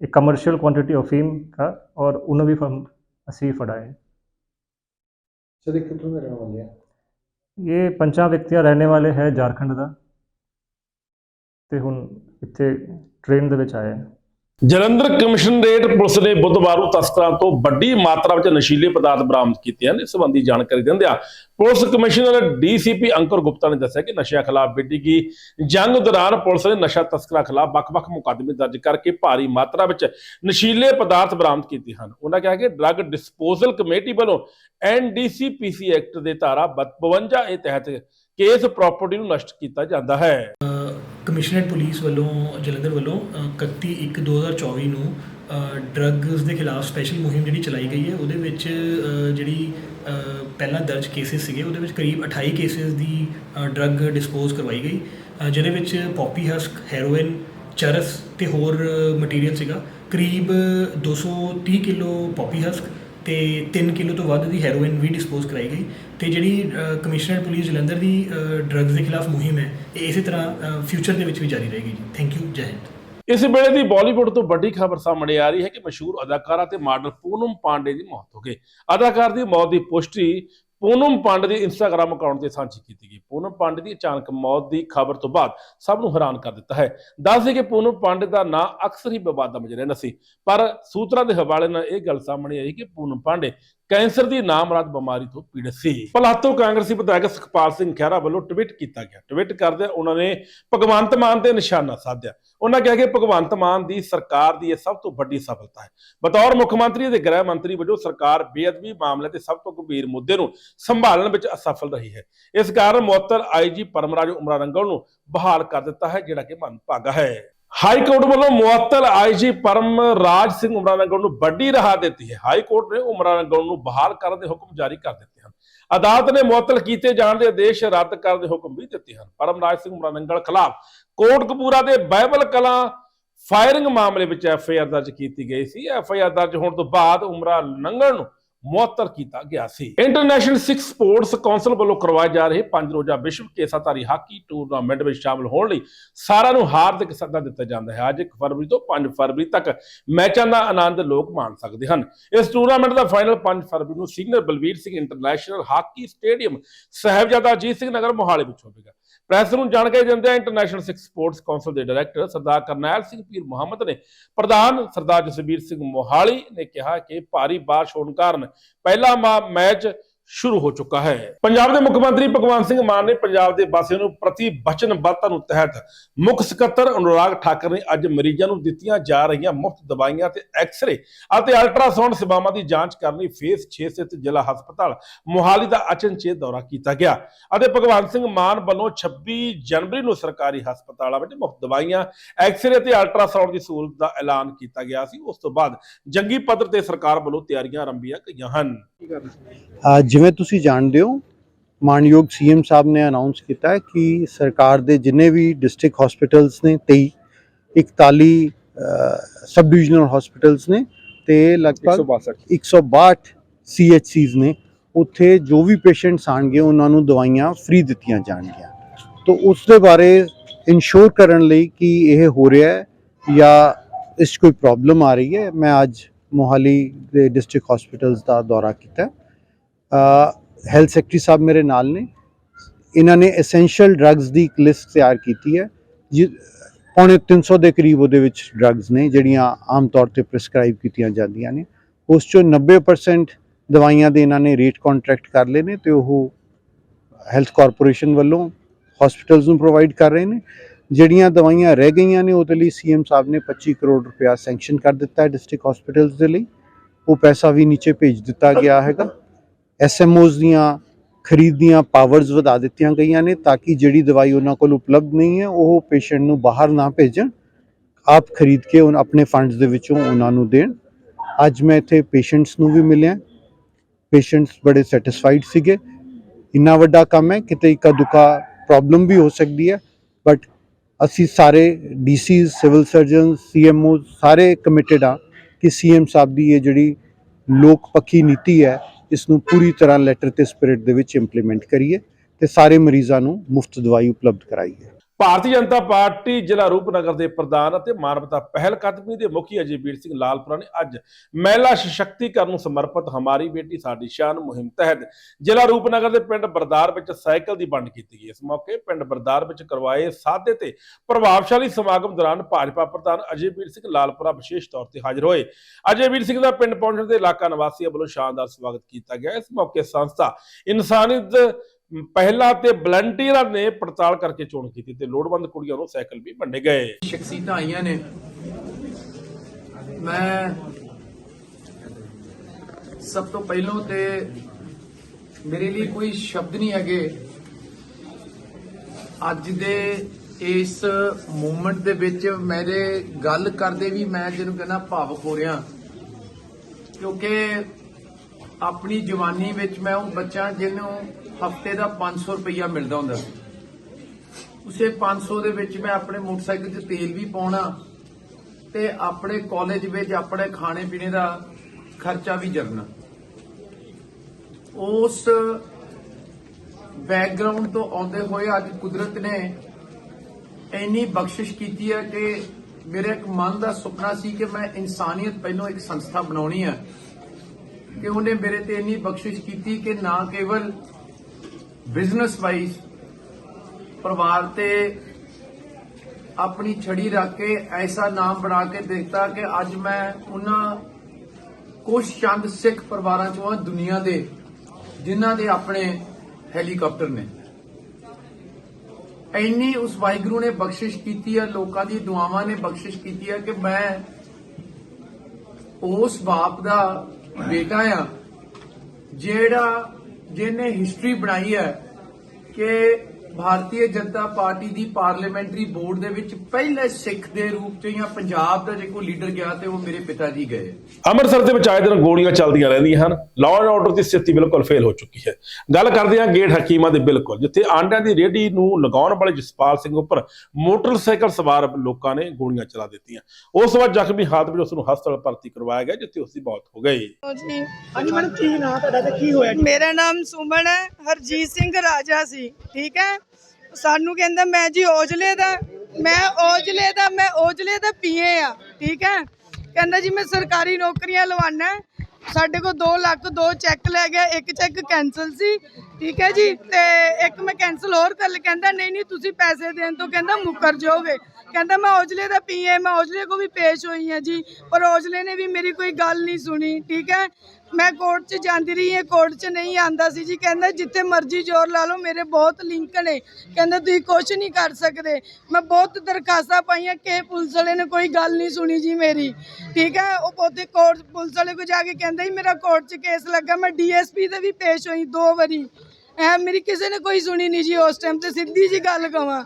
ਇੱਕ ਕਮਰਸ਼ੀਅਲ ਕੁਆਂਟੀਟੀ ਆਫ ਫੀਮ का और ਉਹਨੂੰ ਵੀ ਫਮ ਅਸੀਂ ਫੜਾ ਹੈ ਸਰ ਇਹ ਕਿੱਥੋਂ ਦੇ ਰਹਿਣ ਵਾਲੇ ਆ ਇਹ ਪੰਜਾਂ ਵਿਅਕਤੀਆਂ ਰਹਿਣੇ ਵਾਲੇ ਹੈ ਝਾਰਖੰਡ ਦਾ ਤੇ ਹੁਣ ਇੱਥੇ ਟ੍ਰੇਨ ਦੇ ਵਿੱਚ ਆਏ ਹੈ ਜਲੰਧਰ ਕਮਿਸ਼ਨਰੇਟ ਪੁਲਿਸ ਨੇ ਬੁੱਧਵਾਰ ਨੂੰ ਤਸਕਰਾਂ ਤੋਂ ਵੱਡੀ ਮਾਤਰਾ ਵਿੱਚ ਨਸ਼ੀਲੇ ਪਦਾਰਥ ਬਰਾਮਦ ਕੀਤੇ ਹਨ। ਇਸ ਸੰਬੰਧੀ ਜਾਣਕਾਰੀ ਦਿੰਦਿਆਂ police commissioner DCP Ankur Gupta ਨੇ ਦੱਸਿਆ ਕਿ ਨਸ਼ਿਆਂ ਖਿਲਾਫ ਵਿੱਢੀ ਗਈ ਜੰਗ ਦੌਰਾਨ ਪੁਲਿਸ ਨੇ ਨਸ਼ਾ ਤਸਕਰਾਂ ਖਿਲਾਫ ਵੱਖ-ਵੱਖ ਮੁਕੱਦਮੇ ਦਰਜ ਕਰਕੇ ਭਾਰੀ ਮਾਤਰਾ ਵਿੱਚ ਨਸ਼ੀਲੇ ਪਦਾਰਥ ਬਰਾਮਦ ਕੀਤੇ ਹਨ। ਉਹਨਾਂ ਕਿਹਾ ਕਿ ਡਰੱਗ ਡਿਸਪੋਜ਼ਲ ਕਮੇਟੀ ਵੱਲੋਂ ਐਨਡੀਸੀਪੀਸੀ ਐਕਟ ਦੇ ਧਾਰਾ 52 ਇਹ ਤਹਿਤ ਕੇਸ ਪ੍ਰਾਪਰਟੀ ਨੂੰ ਨਸ਼ਟ ਕੀਤਾ ਜਾਂਦਾ ਹੈ। ਕਮਿਸ਼ਨਰੇਟ ਪੁਲਿਸ ਵੱਲੋਂ ਜਲੰਧਰ ਵੱਲੋਂ ਅ, 31 1 2024 ਨੂੰ ਡਰੱਗਸ ਦੇ ਖਿਲਾਫ ਸਪੈਸ਼ਲ ਮੁਹਿੰਮ ਜਿਹੜੀ ਚਲਾਈ ਗਈ ਹੈ ਉਹਦੇ ਵਿੱਚ ਜਿਹੜੀ ਪਹਿਲਾਂ ਦਰਜ ਕੇਸਿਸ ਸੀਗੇ ਉਹਦੇ ਵਿੱਚ ਕਰੀਬ 28 ਕੇਸਿਸ ਦੀ ਡਰੱਗ ਡਿਸਪੋਜ਼ ਕਰਵਾਈ ਗਈ ਜਿਹਦੇ ਵਿੱਚ ਪੌਪੀ ਹਸਕ ਹੈਰੋਇਨ ਚਰਸ ਤੇ ਹੋਰ ਮਟੀਰੀਅਲ ਸੀਗਾ। ਕਰੀਬ 230 ਕਿਲੋ ਪੌਪੀ ਹਸਕ ਤੇ 3 ਕਿਲੋ ਤੋਂ ਵੱਧ ਦੀ ਹੈਰੋਇਨ ਵੀ ਡਿਸਪੋਜ਼ ਕਰਾਈ ਗਈ ਤੇ ਜਿਹੜੀ ਕਮਿਸ਼ਨਰੇਟ ਪੁਲਿਸ ਜਲੰਧਰ ਦੀ ਡਰੱਗਸ ਦੇ ਖਿਲਾਫ ਮੁਹਿੰਮ ਹੈ, ਇਹ ਇਸੇ ਤਰ੍ਹਾਂ ਫਿਊਚਰ ਦੇ ਵਿੱਚ ਵੀ ਜਾਰੀ ਰਹੇਗੀ ਜੀ। ਥੈਂਕ ਯੂ ਜੈ ਹਿੰਦ ਇਸ ਵੇਲੇ ਦੀ ਬਾਲੀਵੁੱਡ ਤੋਂ ਵੱਡੀ ਖਬਰ ਸਾਹਮਣੇ ਆ ਰਹੀ ਹੈ ਕਿ ਮਸ਼ਹੂਰ ਅਦਾਕਾਰਾ ਤੇ ਮਾਡਲ ਪੂਨਮ ਪਾਂਡੇ ਦੀ ਮੌਤ ਹੋ ਗਈ। ਅਦਾਕਾਰ ਦੀ ਮੌਤ ਦੀ ਪੁਸ਼ਟੀ ਪੂਨਮ ਪਾਂਡੇ ਦੇ ਇੰਸਟਾਗ੍ਰam ਅਕਾਊਂਟ ਤੇ ਸਾਂਝੀ ਕੀਤੀ ਗਈ। ਪੂਨਮ ਪਾਂਡੇ ਦੀ ਅਚਾਨਕ ਮੌਤ ਦੀ ਖਬਰ ਤੋਂ ਬਾਅਦ ਸਭ ਨੂੰ ਹੈਰਾਨ ਕਰ ਦਿੱਤਾ ਹੈ। ਦੱਸਦੇ ਕਿ ਪੂਨਮ ਪਾਂਡੇ ਦਾ ਨਾਂ ਅਕਸਰ ਹੀ ਵਿਵਾਦਾਂ ਵਿੱਚ ਰਹਿੰਦਾ ਸੀ। ਪਰ ਸੂਤਰਾਂ ਦੇ ਹਵਾਲੇ ਨਾਲ ਇਹ ਗੱਲ ਸਾਹਮਣੇ ਆਈ ਕਿ ਪੂਨਮ ਪਾਂਡੇ ਕੈਂਸਰ ਦੀ ਨਾਮਰਾਦ ਬਿਮਾਰੀ ਤੋਂ ਪੀੜਤ ਸੀ। ਪਲਾਤੋ ਕਾਂਗਰਸੀ ਵਿਧਾਇਕ ਸੁਖਪਾਲ ਸਿੰਘ ਖਹਿਰਾ ਵੱਲੋਂ ਟਵੀਟ ਕੀਤਾ ਗਿਆ। ਟਵੀਟ ਕਰਦੇ ਉਹਨਾਂ ਨੇ ਭਗਵੰਤ ਮਾਨ ਤੇ ਨਿਸ਼ਾਨਾ ਸਾਧਿਆ। ਉਹਨਾਂ ਕਿਹਾ ਕਿ ਭਗਵੰਤ ਮਾਨ ਦੀ ਸਰਕਾਰ ਦੀ ਇਹ ਸਭ ਤੋਂ ਵੱਡੀ ਸਫਲਤਾ ਹੈ। ਬਤੌਰ ਮੁੱਖ ਮੰਤਰੀ ਅਤੇ ਗ੍ਰਹਿ ਮੰਤਰੀ ਵਜੋਂ ਸਰਕਾਰ ਬੇਅਦਬੀ ਮਾਮਲੇ ਤੇ ਸਭ ਤੋਂ ਗੰਭੀਰ ਮੁੱਦੇ ਨੂੰ ਸੰਭਾਲਣ ਵਿੱਚ ਅਸਫਲ ਰਹੀ ਹੈ। ਇਸ ਕਾਰਨ ਮੁਅੱਤਲ ਆਈਜੀ ਪਰਮਰਾਜ ਉਮਰਾ ਰੰਗਲ ਨੂੰ ਬਹਾਲ ਕਰ ਦਿੱਤਾ ਹੈ, ਜਿਹੜਾ ਕਿ ਮਨ ਭਾਗਾ ਹੈ। ਹਾਈ ਕੋਰਟ ਵੱਲੋਂ ਮੁਅੱਤਲ ਆਈਜੀ ਪਰਮ ਰਾਜ ਸਿੰਘ ਉਮਰਾ ਨੂੰ ਵੱਡੀ ਰਾਹ ਦਿੱਤੀ ਹੈ। ਹਾਈ ਕੋਰਟ ਨੇ ਉਮਰਾ ਨੂੰ ਬਹਾਲ ਕਰਨ ਦੇ ਹੁਕਮ ਜਾਰੀ ਕਰ ਦਿੱਤੇ ਹਨ। ਅਦਾਲਤ ਨੇ ਮੁਅੱਤਲ ਕੀਤੇ ਜਾਣ ਦੇ ਆਦੇਸ਼ ਰੱਦ ਕਰਨ ਦੇ ਹੁਕਮ ਵੀ ਦਿੱਤੇ ਹਨ। ਪਰਮ ਰਾਜ ਸਿੰਘ ਉਮਰਾ ਰੰਗਲ ਖਿਲਾਫ ਕੋਟਕਪੂਰਾ ਦੇ ਬਾਈਬਲ ਕਲਾਂ ਫਾਇਰਿੰਗ ਮਾਮਲੇ ਵਿੱਚ ਐਫ ਆਈ ਆਰ ਦਰਜ ਕੀਤੀ ਗਈ ਸੀ। ਐਫ ਆਈ ਆਰ ਦਰਜ ਹੋਣ ਤੋਂ ਬਾਅਦ ਉਮਰਾ ਨੰਗਲ ਨੂੰ ਮੁਅੱਤਲ ਕੀਤਾ ਗਿਆ ਸੀ। ਇੰਟਰਨੈਸ਼ਨਲ ਸਿੱਖ ਸਪੋਰਟਸ ਕਾਉਂਸਲ ਵੱਲੋਂ ਕਰਵਾਏ ਜਾ ਰਹੇ ਪੰਜ ਰੋਜ਼ਾ ਵਿਸ਼ਵ ਕੇਸਾਧਾਰੀ ਹਾਕੀ ਟੂਰਨਾਮੈਂਟ ਵਿੱਚ ਸ਼ਾਮਲ ਹੋਣ ਲਈ ਸਾਰਿਆਂ ਨੂੰ ਹਾਰਦਿਕ ਸੱਦਾ ਦਿੱਤਾ ਜਾਂਦਾ ਹੈ। ਅੱਜ 1 ਫਰਵਰੀ ਤੋਂ 5 ਫਰਵਰੀ ਤੱਕ ਮੈਚਾਂ ਦਾ ਆਨੰਦ ਲੋਕ ਮਾਣ ਸਕਦੇ ਹਨ। ਇਸ ਟੂਰਨਾਮੈਂਟ ਦਾ ਫਾਈਨਲ 5 ਫਰਵਰੀ ਨੂੰ senior Balbir Singh international hockey stadium Sahibzada Ajit Singh Nagar Mohali ਵਿੱਚ ਹੋਵੇਗਾ। ਪ੍ਰੈਸ ਨੂੰ ਜਾਣਕਾਰੀ ਦਿੰਦਿਆਂ ਇੰਟਰਨੈਸ਼ਨਲ ਸਿੱਖ ਸਪੋਰਟਸ ਕਾਉਂਸਲ ਦੇ ਡਾਇਰੈਕਟਰ ਸਰਦਾਰ ਕਰਨੈਲ ਸਿੰਘ ਪੀਰ ਮੁਹੰਮਦ ਨੇ ਪ੍ਰਧਾਨ ਸਰਦਾਰ ਜਸਵੀਰ ਸਿੰਘ ਮੋਹਾਲੀ ਨੇ ਕਿਹਾ ਕਿ ਭਾਰੀ ਬਾਰਿਸ਼ ਹੋਣ ਕਾਰਨ ਪਹਿਲਾ ਮਾ- ਮੈਚ ਸ਼ੁਰੂ ਹੋ ਚੁੱਕਾ ਹੈ। ਪੰਜਾਬ ਦੇ ਮੁੱਖ ਮੰਤਰੀ ਭਗਵੰਤ ਸਿੰਘ ਮਾਨ ਨੇ ਪੰਜਾਬ ਦੇ ਵਾਸੀਆਂ ਨੂੰ ਪ੍ਰਤੀ ਵਚਨਬੱਧਤਾ ਨੂੰ ਤਹਿਤ ਮੁੱਖ ਸਕੱਤਰ ਅਨੁਰਾਗ ਠਾਕਰ ਨੇ ਅੱਜ ਮਰੀਜ਼ਾਂ ਨੂੰ ਦਿੱਤੀਆਂ ਜਾ ਰਹੀਆਂ ਮੁਫਤ ਦਵਾਈਆਂ ਤੇ ਐਕਸ-ਰੇ ਅਤੇ ਅਲਟਰਾਸਾਊਂਡ ਸੇਵਾਵਾਂ ਦੀ ਜਾਂਚ ਕਰਨ ਲਈ ਫੇਸ 6 ਸਥਿਤ ਜ਼ਿਲ੍ਹਾ ਹਸਪਤਾਲ ਮੋਹਾਲੀ ਦਾ ਅਚਨਚੇਤ ਦੌਰਾ ਕੀਤਾ ਗਿਆ ਅਤੇ ਭਗਵੰਤ ਸਿੰਘ ਮਾਨ ਵੱਲੋਂ 26 ਜਨਵਰੀ ਨੂੰ ਸਰਕਾਰੀ ਹਸਪਤਾਲਾਂ ਵਿੱਚ ਮੁਫਤ ਦਵਾਈਆਂ ਐਕਸ-ਰੇ ਤੇ ਅਲਟਰਾਸਾਊਂਡ ਦੀ ਸਹੂਲਤ ਦਾ ਐਲਾਨ ਕੀਤਾ ਗਿਆ ਸੀ। ਉਸ ਤੋਂ ਬਾਅਦ ਜੰਗੀ ਪੱਧਰ ਤੇ ਸਰਕਾਰ ਵੱਲੋਂ ਤਿਆਰੀਆਂ ਆਰੰਭੀਆਂ ਗਈਆਂ ਹਨ। ਅ, ਜਿਵੇਂ ਤੁਸੀਂ ਜਾਣਦੇ ਹੋ ਮਾਨਯੋਗ ਸੀਐਮ ਸਾਹਿਬ ਨੇ ਅਨਾਉਂਸ ਕੀਤਾ ਹੈ ਕਿ ਸਰਕਾਰ ਦੇ ਜਿੰਨੇ ਵੀ ਡਿਸਟ੍ਰਿਕਟ ਹਸਪੀਟਲਸ ਨੇ 23 41 ਸਬ ਡਿਵੀਜ਼ਨਲ ਹਸਪੀਟਲਸ ਨੇ ਤੇ ਲਗਭਗ 162 ਸੀਐਚਸੀਜ਼ ਨੇ ਉੱਥੇ ਜੋ ਵੀ ਪੇਸ਼ੈਂਟਸ ਆਣਗੇ ਉਹਨਾਂ ਨੂੰ ਦਵਾਈਆਂ ਫ੍ਰੀ ਦਿੱਤੀਆਂ ਜਾਣਗੀਆਂ। ਤੋਂ ਉਸ ਦੇ ਬਾਰੇ ਇਨਸ਼ੋਰ ਕਰਨ ਲਈ ਕਿ ਇਹ ਹੋ ਰਿਹਾ ਹੈ ਜਾਂ ਇਸ ਕੋਈ ਪ੍ਰੋਬਲਮ ਆ ਰਹੀ ਹੈ ਮੈਂ ਅੱਜ ਮੋਹਾਲੀ ਦੇ ਡਿਸਟ੍ਰਿਕਟ ਹਸਪੀਟਲਸ ਦਾ ਦੌਰਾ ਕੀਤਾ ਹੈਲਥ ਸੈਕਟਰੀ ਸਾਹਿਬ ਮੇਰੇ ਨਾਲ ਨੇ। ਇਹਨਾਂ ਨੇ ਐਸੈਂਸ਼ੀਅਲ ਡਰੱਗਸ ਦੀ ਇੱਕ ਲਿਸਟ ਤਿਆਰ ਕੀਤੀ ਹੈ, ਜਿ, ਪੌਣੇ 300 ਦੇ ਕਰੀਬ ਉਹਦੇ ਵਿੱਚ ਡਰੱਗਸ ਨੇ, ਜਿਹੜੀਆਂ ਆਮ ਤੌਰ ਤੇ ਪ੍ਰੈਸਕ੍ਰਾਈਬ ਕੀਤੀਆਂ ਜਾਂਦੀਆਂ ਨੇ। ਉਸ ਚੋਂ 90% ਦਵਾਈਆਂ ਦੇ ਇਹਨਾਂ ਨੇ ਰੇਟ ਕੰਟਰੈਕਟ ਕਰ ਲਏ ਨੇ ਤੇ ਉਹ ਹੈਲਥ ਕਾਰਪੋਰੇਸ਼ਨ ਵੱਲੋਂ ਹਸਪੀਟਲਸ ਨੂੰ ਪ੍ਰੋਵਾਈਡ ਕਰ ਰਹੇ ਨੇ। ਜਿਹੜੀਆਂ ਦਵਾਈਆਂ ਰਹਿ ਗਈਆਂ ਨੇ, ਉਹਦੇ ਲਈ ਸੀਐਮ ਸਾਹਿਬ ਨੇ 25 ਕਰੋੜ ਰੁਪਇਆ ਸੈਂਕਸ਼ਨ ਕਰ ਦਿੱਤਾ ਹੈ ਡਿਸਟ੍ਰਿਕਟ ਹਸਪੀਟਲਸ ਦੇ ਲਈ। ਉਹ ਪੈਸਾ ਵੀ ਨੀਚੇ ਭੇਜ ਦਿੱਤਾ ਗਿਆ ਹੈਗਾ। ਐਸਐਮਓਜ਼ ਦੀਆਂ ਖਰੀਦ ਦੀਆਂ ਪਾਵਰਸ ਵਧਾ ਦਿੱਤੀਆਂ ਗਈਆਂ ਨੇ ਤਾਂ ਕਿ ਜਿਹੜੀ ਦਵਾਈ ਉਹਨਾਂ ਕੋਲ ਉਪਲਬਧ ਨਹੀਂ ਹੈ, ਉਹ ਪੇਸ਼ੈਂਟ ਨੂੰ ਬਾਹਰ ਨਾ ਭੇਜਣ। ਆਪ ਖਰੀਦ ਕੇ ਉਹ ਆਪਣੇ ਫੰਡਸ ਦੇ ਵਿੱਚੋਂ ਉਹਨਾਂ ਨੂੰ ਦੇਣ। ਅੱਜ ਮੈਂ ਇੱਥੇ ਪੇਸ਼ੈਂਟਸ ਨੂੰ ਵੀ ਮਿਲਿਆ। ਪੇਸ਼ੈਂਟਸ ਬੜੇ ਸੈਟੀਸਫਾਈਡ ਸੀਗੇ। ਇੰਨਾ ਵੱਡਾ ਕੰਮ ਹੈ, ਕਿਤੇ ਇੱਕਾ ਦੁੱਕਾ ਪ੍ਰੋਬਲਮ ਵੀ ਹੋ ਸਕਦੀ ਹੈ ਬਟ ਅਸੀਂ ਸਾਰੇ ਡੀਸੀਜ਼ ਸਿਵਲ ਸਰਜਨ ਸੀਐਮਓ ਸਾਰੇ ਕਮਿਟਡ ਆ ਕਿ ਸੀਐਮ ਸਾਹਿਬ ਦੀ ਇਹ ਜਿਹੜੀ ਲੋਕ ਪੱਖੀ ਨੀਤੀ ਹੈ ਇਸ ਨੂੰ ਪੂਰੀ ਤਰ੍ਹਾਂ ਲੈਟਰ ਤੇ ਸਪਿਰਿਟ ਦੇ ਵਿੱਚ ਇੰਪਲੀਮੈਂਟ ਕਰੀਏ ਤੇ ਸਾਰੇ ਮਰੀਜ਼ਾਂ ਨੂੰ ਮੁਫਤ ਦਵਾਈ ਉਪਲਬਧ ਕਰਾਈਏ। ਭਾਰਤੀ ਜਨਤਾ ਪਾਰਟੀ ਜ਼ਿਲ੍ਹਾ ਰੂਪਨਗਰ ਦੇ ਪ੍ਰਧਾਨ ਅਤੇ ਮਾਨਵਤਾ ਪਹਿਲ ਕਦਮੀ ਦੇ ਮੁਖੀ ਅਜੀਬੀਰ ਸਿੰਘ ਲਾਲਪੁਰਾ ਨੇ ਅੱਜ ਮਹਿਲਾ ਸਸ਼ਕਤੀਕਰਨ ਨੂੰ ਸਮਰਪਿਤ ਹਮਾਰੀ ਬੇਟੀ ਸਾਡੀ ਸ਼ਾਨ ਮੁਹਿੰਮ ਤਹਿਤ ਜ਼ਿਲ੍ਹਾ ਰੂਪਨਗਰ ਦੇ ਪਿੰਡ ਬਰਦਾਰ ਵਿੱਚ ਸਾਈਕਲ ਦੀ ਵੰਡ ਕੀਤੀ ਗਈ। ਇਸ ਮੌਕੇ ਪਿੰਡ ਬਰਦਾਰ ਵਿੱਚ ਕਰਵਾਏ ਸਾਦੇ ਤੇ ਪ੍ਰਭਾਵਸ਼ਾਲੀ ਸਮਾਗਮ ਦੌਰਾਨ ਭਾਜਪਾ ਪ੍ਰਧਾਨ ਅਜੀਬੀਰ ਸਿੰਘ ਲਾਲਪੁਰਾ ਵਿਸ਼ੇਸ਼ ਤੌਰ ਤੇ ਹਾਜ਼ਰ ਹੋਏ। ਅਜੀਬੀਰ ਸਿੰਘ ਦਾ ਪਿੰਡ ਪਹੁੰਚਣ ਤੇ ਇਲਾਕਾ ਨਿਵਾਸੀਆਂ ਵੱਲੋਂ ਸ਼ਾਨਦਾਰ ਸਵਾਗਤ ਕੀਤਾ ਗਿਆ। ਇਸ ਮੌਕੇ ਸੰਸਥਾ ਇਨਸਾਨੀਅਤ ਪਹਿਲਾਂ ਤੇ ਵਲੰਟੀਅਰਾਂ ਨੇ ਪੜਤਾਲ ਕਰਕੇ ਚੋਣ ਕੀਤੀ ਤੇ ਲੋੜਵੰਦ ਕੁੜੀਆਂ ਨੂੰ ਸਾਈਕਲ ਵੀ ਵੰਡੇ ਗਏ। ਸ਼ਖਸੀਅਤਾਂ ਆਈਆਂ ਨੇ। ਮੈਂ ਸਭ ਤੋਂ ਪਹਿਲਾਂ ਤੇ ਮੇਰੇ ਲਈ ਕੋਈ ਸ਼ਬਦ ਨਹੀਂ ਹੈਗੇ। ਅੱਜ ਦੇ ਇਸ ਮੂਮੈਂਟ ਦੇ ਵਿੱਚ ਮੇਰੇ ਗੱਲ ਕਰਦੇ ਵੀ ਮੈਂ ਜਿਹਨੂੰ ਕਹਿੰਦਾ ਭਾਵਕ ਹੋ ਰਿਹਾ। ਕਿਉਂਕਿ ਆਪਣੀ ਜਵਾਨੀ ਵਿੱਚ ਮੈਂ ਉਹ ਬੱਚਾ ਜਿਹਨੂੰ ਹਫ਼ਤੇ ਦਾ 500 ਰੁਪਈਆ ਮਿਲਦਾ ਹੁੰਦਾ ਸੀ। ਉਸੇ 500 ਦੇ ਵਿੱਚ ਮੈਂ ਆਪਣੇ ਮੋਟਰਸਾਈਕਲ 'ਚ ਤੇਲ ਵੀ ਪਾਉਣਾ ਤੇ ਆਪਣੇ ਕਾਲਜ ਵਿੱਚ ਆਪਣੇ ਖਾਣੇ ਪੀਣੇ ਦਾ ਖਰਚਾ ਵੀ ਜਰਨਾ। ਉਸ ਬੈਕਗ੍ਰਾਉਂਡ ਤੋਂ ਆਉਂਦੇ ਹੋਏ ਅੱਜ ਕੁਦਰਤ ਨੇ ਇੰਨੀ ਬਖਸ਼ਿਸ਼ ਕੀਤੀ ਹੈ ਕਿ ਮੇਰੇ ਇੱਕ ਮਨ ਦਾ ਸੁਪਨਾ ਸੀ ਕਿ ਮੈਂ ਇਨਸਾਨੀਅਤ ਪਹਿਲੋਂ ਇੱਕ ਸੰਸਥਾ ਬਣਾਉਣੀ ਹੈ। ਕਿ ਉਹਨੇ ਮੇਰੇ ਤੇ ਇੰਨੀ ਬਖਸ਼ਿਸ਼ ਕੀਤੀ ਕਿ ਨਾ ਕੇਵਲ ਬਿਜ਼ਨਸ ਵਾਈਜ਼ ਪਰਿਵਾਰ ਤੇ ਆਪਣੀ ਛੜੀ ਰੱਖ ਕੇ ਐਸਾ ਨਾਮ ਬਣਾ ਕੇ ਦਿੱਤਾ ਕਿ ਅੱਜ ਮੈਂ ਉਹਨਾਂ ਕੁਝ ਚੰਦ ਸਿੱਖ ਪਰਿਵਾਰਾਂ ਚੋਂ ਦੁਨੀਆ ਦੇ, ਜਿਨ੍ਹਾਂ ਦੇ ਆਪਣੇ ਹੈਲੀਕਾਪਟਰ ਨੇ। ਇੰਨੀ ਉਸ ਵਾਹਿਗੁਰੂ ਨੇ ਬਖਸ਼ਿਸ਼ ਕੀਤੀ ਹੈ ਲੋਕਾਂ ਦੀ ਦੁਆਵਾਂ ਨੇ ਬਖਸ਼ਿਸ਼ ਕੀਤੀ ਹੈ ਕਿ ਮੈਂ ਉਸ ਬਾਪ ਦਾ ਬੇਟਾ ਆ, ਜਿਹੜਾ ਜਿਹਨੇ ਹਿਸਟਰੀ ਬਣਾਈ ਹੈ ਕਿ ਭਾਰਤੀ ਜਨਤਾ ਪਾਰਟੀ ਦੀ ਪਾਰਲੀਮੈਂਟਰੀ ਬੋਰਡ ਦੇ ਵਿੱਚ ਪਹਿਲੇ ਸਿੱਖ ਦੇ ਰੂਪ 'ਚ ਜਾਂ ਪੰਜਾਬ ਦਾ ਜੇ ਕੋਈ ਲੀਡਰ ਗਿਆ ਤੇ ਉਹ ਮੇਰੇ ਪਿਤਾ ਜੀ ਗਏ। ਅੰਮ੍ਰਿਤਸਰ ਦੇ ਵਿੱਚ ਆਏ ਦਿਨ ਗੋਲੀਆਂ ਚੱਲਦੀਆਂ ਰਹਿੰਦੀਆਂ ਹਨ। ਲਾਅ ਐਂਡ ਆਰਡਰ ਦੀ ਸਥਿਤੀ ਬਿਲਕੁਲ ਫੇਲ ਹੋ ਚੁੱਕੀ ਹੈ। ਗੱਲ ਕਰਦੇ ਹਾਂ ਗੇਟ ਹਕੀਮਾਂ ਦੇ ਬਿਲਕੁਲ ਜਿੱਥੇ ਆਂਡਿਆਂ ਦੀ ਰੇਹੜੀ ਨੂੰ ਲਗਾਉਣ ਵਾਲੇ ਜਸਪਾਲ ਸਿੰਘ ਉੱਪਰ ਮੋਟਰਸਾਈਕਲ ਸਵਾਰ ਲੋਕਾਂ ਨੇ ਗੋਲੀਆਂ ਚਲਾ ਦਿੱਤੀਆਂ। ਉਸ ਤੋਂ ਬਾਅਦ ਜ਼ਖਮੀ ਹਾਲਤ ਵਿੱਚ ਉਸ ਨੂੰ ਹਸਪਤਾਲ ਭਰਤੀ ਕਰਵਾਇਆ ਗਿਆ ਜਿੱਥੇ ਉਸ ਦੀ ਮੌਤ ਹੋ ਗਈ। ਜੀ ਹਾਂਜੀ ਮੈਡਮ ਕੀ ਨਾਮ ਤੁਹਾਡਾ ਤੇ ਕੀ ਹੋਇਆ? ਮੇਰਾ ਨਾਮ ਸੁਮਨ ਹੈ ਹਰਜੀਤ ਸਿੰਘ ਰਾਜਾ ਸੀ ਠੀਕ ਹੈ? ਸਾਨੂੰ ਕਹਿੰਦਾ ਮੈਂ ਜੀ ਔਜਲੇ ਦਾ, ਮੈਂ ਔਜਲੇ ਦਾ, ਮੈਂ ਔਜਲੇ ਦਾ ਪੀਏ ਆ, ਠੀਕ ਹੈ? ਕਹਿੰਦਾ ਜੀ ਮੈਂ ਸਰਕਾਰੀ ਨੌਕਰੀਆਂ ਲਵਾਣਾ ਸਾਡੇ ਕੋਲ 2 ਲੱਖ ਦੋ ਚੈੱਕ ਲੈ ਗਿਆ, ਇੱਕ ਚੈੱਕ ਕੈਨਸਲ ਸੀ, ਠੀਕ ਹੈ ਜੀ? ਤੇ ਇੱਕ ਮੈਂ ਕੈਨਸਲ ਹੋਰ ਕਰ ਲਿਆ, ਕਹਿੰਦਾ ਨਹੀਂ ਨਹੀਂ, ਤੁਸੀਂ ਪੈਸੇ ਦੇਣ ਤੋਂ ਕਹਿੰਦਾ ਮੁੱਕਰ ਜਾਓਗੇ। ਕਹਿੰਦਾ ਮੈਂ ਔਜਲੇ ਦਾ ਪੀਏ, ਮੈਂ ਔਜਲੇ ਕੋ ਵੀ ਪੇਸ਼ ਹੋਈ ਹਾਂ ਜੀ, ਪਰ ਔਜਲੇ ਨੇ ਵੀ ਮੇਰੀ ਕੋਈ ਗੱਲ ਨਹੀਂ ਸੁਣੀ, ਠੀਕ ਹੈ? ਮੈਂ ਕੋਰਟ 'ਚ ਜਾਂਦੀ ਰਹੀ ਹਾਂ ਕੋਰਟ 'ਚ ਨਹੀਂ ਆਂਦਾ ਸੀ ਜੀ। ਕਹਿੰਦਾ ਜਿੱਥੇ ਮਰਜ਼ੀ ਜ਼ੋਰ ਲਾ ਲਓ, ਮੇਰੇ ਬਹੁਤ ਲਿੰਕ ਨੇ। ਕਹਿੰਦਾ ਤੁਸੀਂ ਕੁਝ ਨਹੀਂ ਕਰ ਸਕਦੇ। ਮੈਂ ਬਹੁਤ ਦਰਖਾਸਤਾਂ ਪਾਈਆਂ ਕਿ ਪੁਲਿਸ ਵਾਲੇ ਨੇ ਕੋਈ ਗੱਲ ਨਹੀਂ ਸੁਣੀ ਜੀ ਮੇਰੀ। ਠੀਕ ਹੈ? ਉਹ ਪੋਤੇ ਕੋਰਟ ਪੁਲਿਸ ਵਾਲੇ ਕੋ ਜਾ ਕੇ ਕਹਿੰਦਾ ਜੀ ਮੇਰਾ ਕੋਰਟ 'ਚ ਕੇਸ ਲੱਗਾ, ਮੈਂ ਡੀਐਸਪੀ ਦੇ ਵੀ ਪੇਸ਼ ਹੋਈ ਦੋ ਵਾਰੀ। ਐ ਮੇਰੀ ਕਿਸੇ ਨੇ ਕੋਈ ਸੁਣੀ ਨਹੀਂ ਜੀ, ਉਸ ਟਾਈਮ ਤੇ ਸਿੱਧੀ ਜੀ ਗੱਲ ਕਵਾਂ।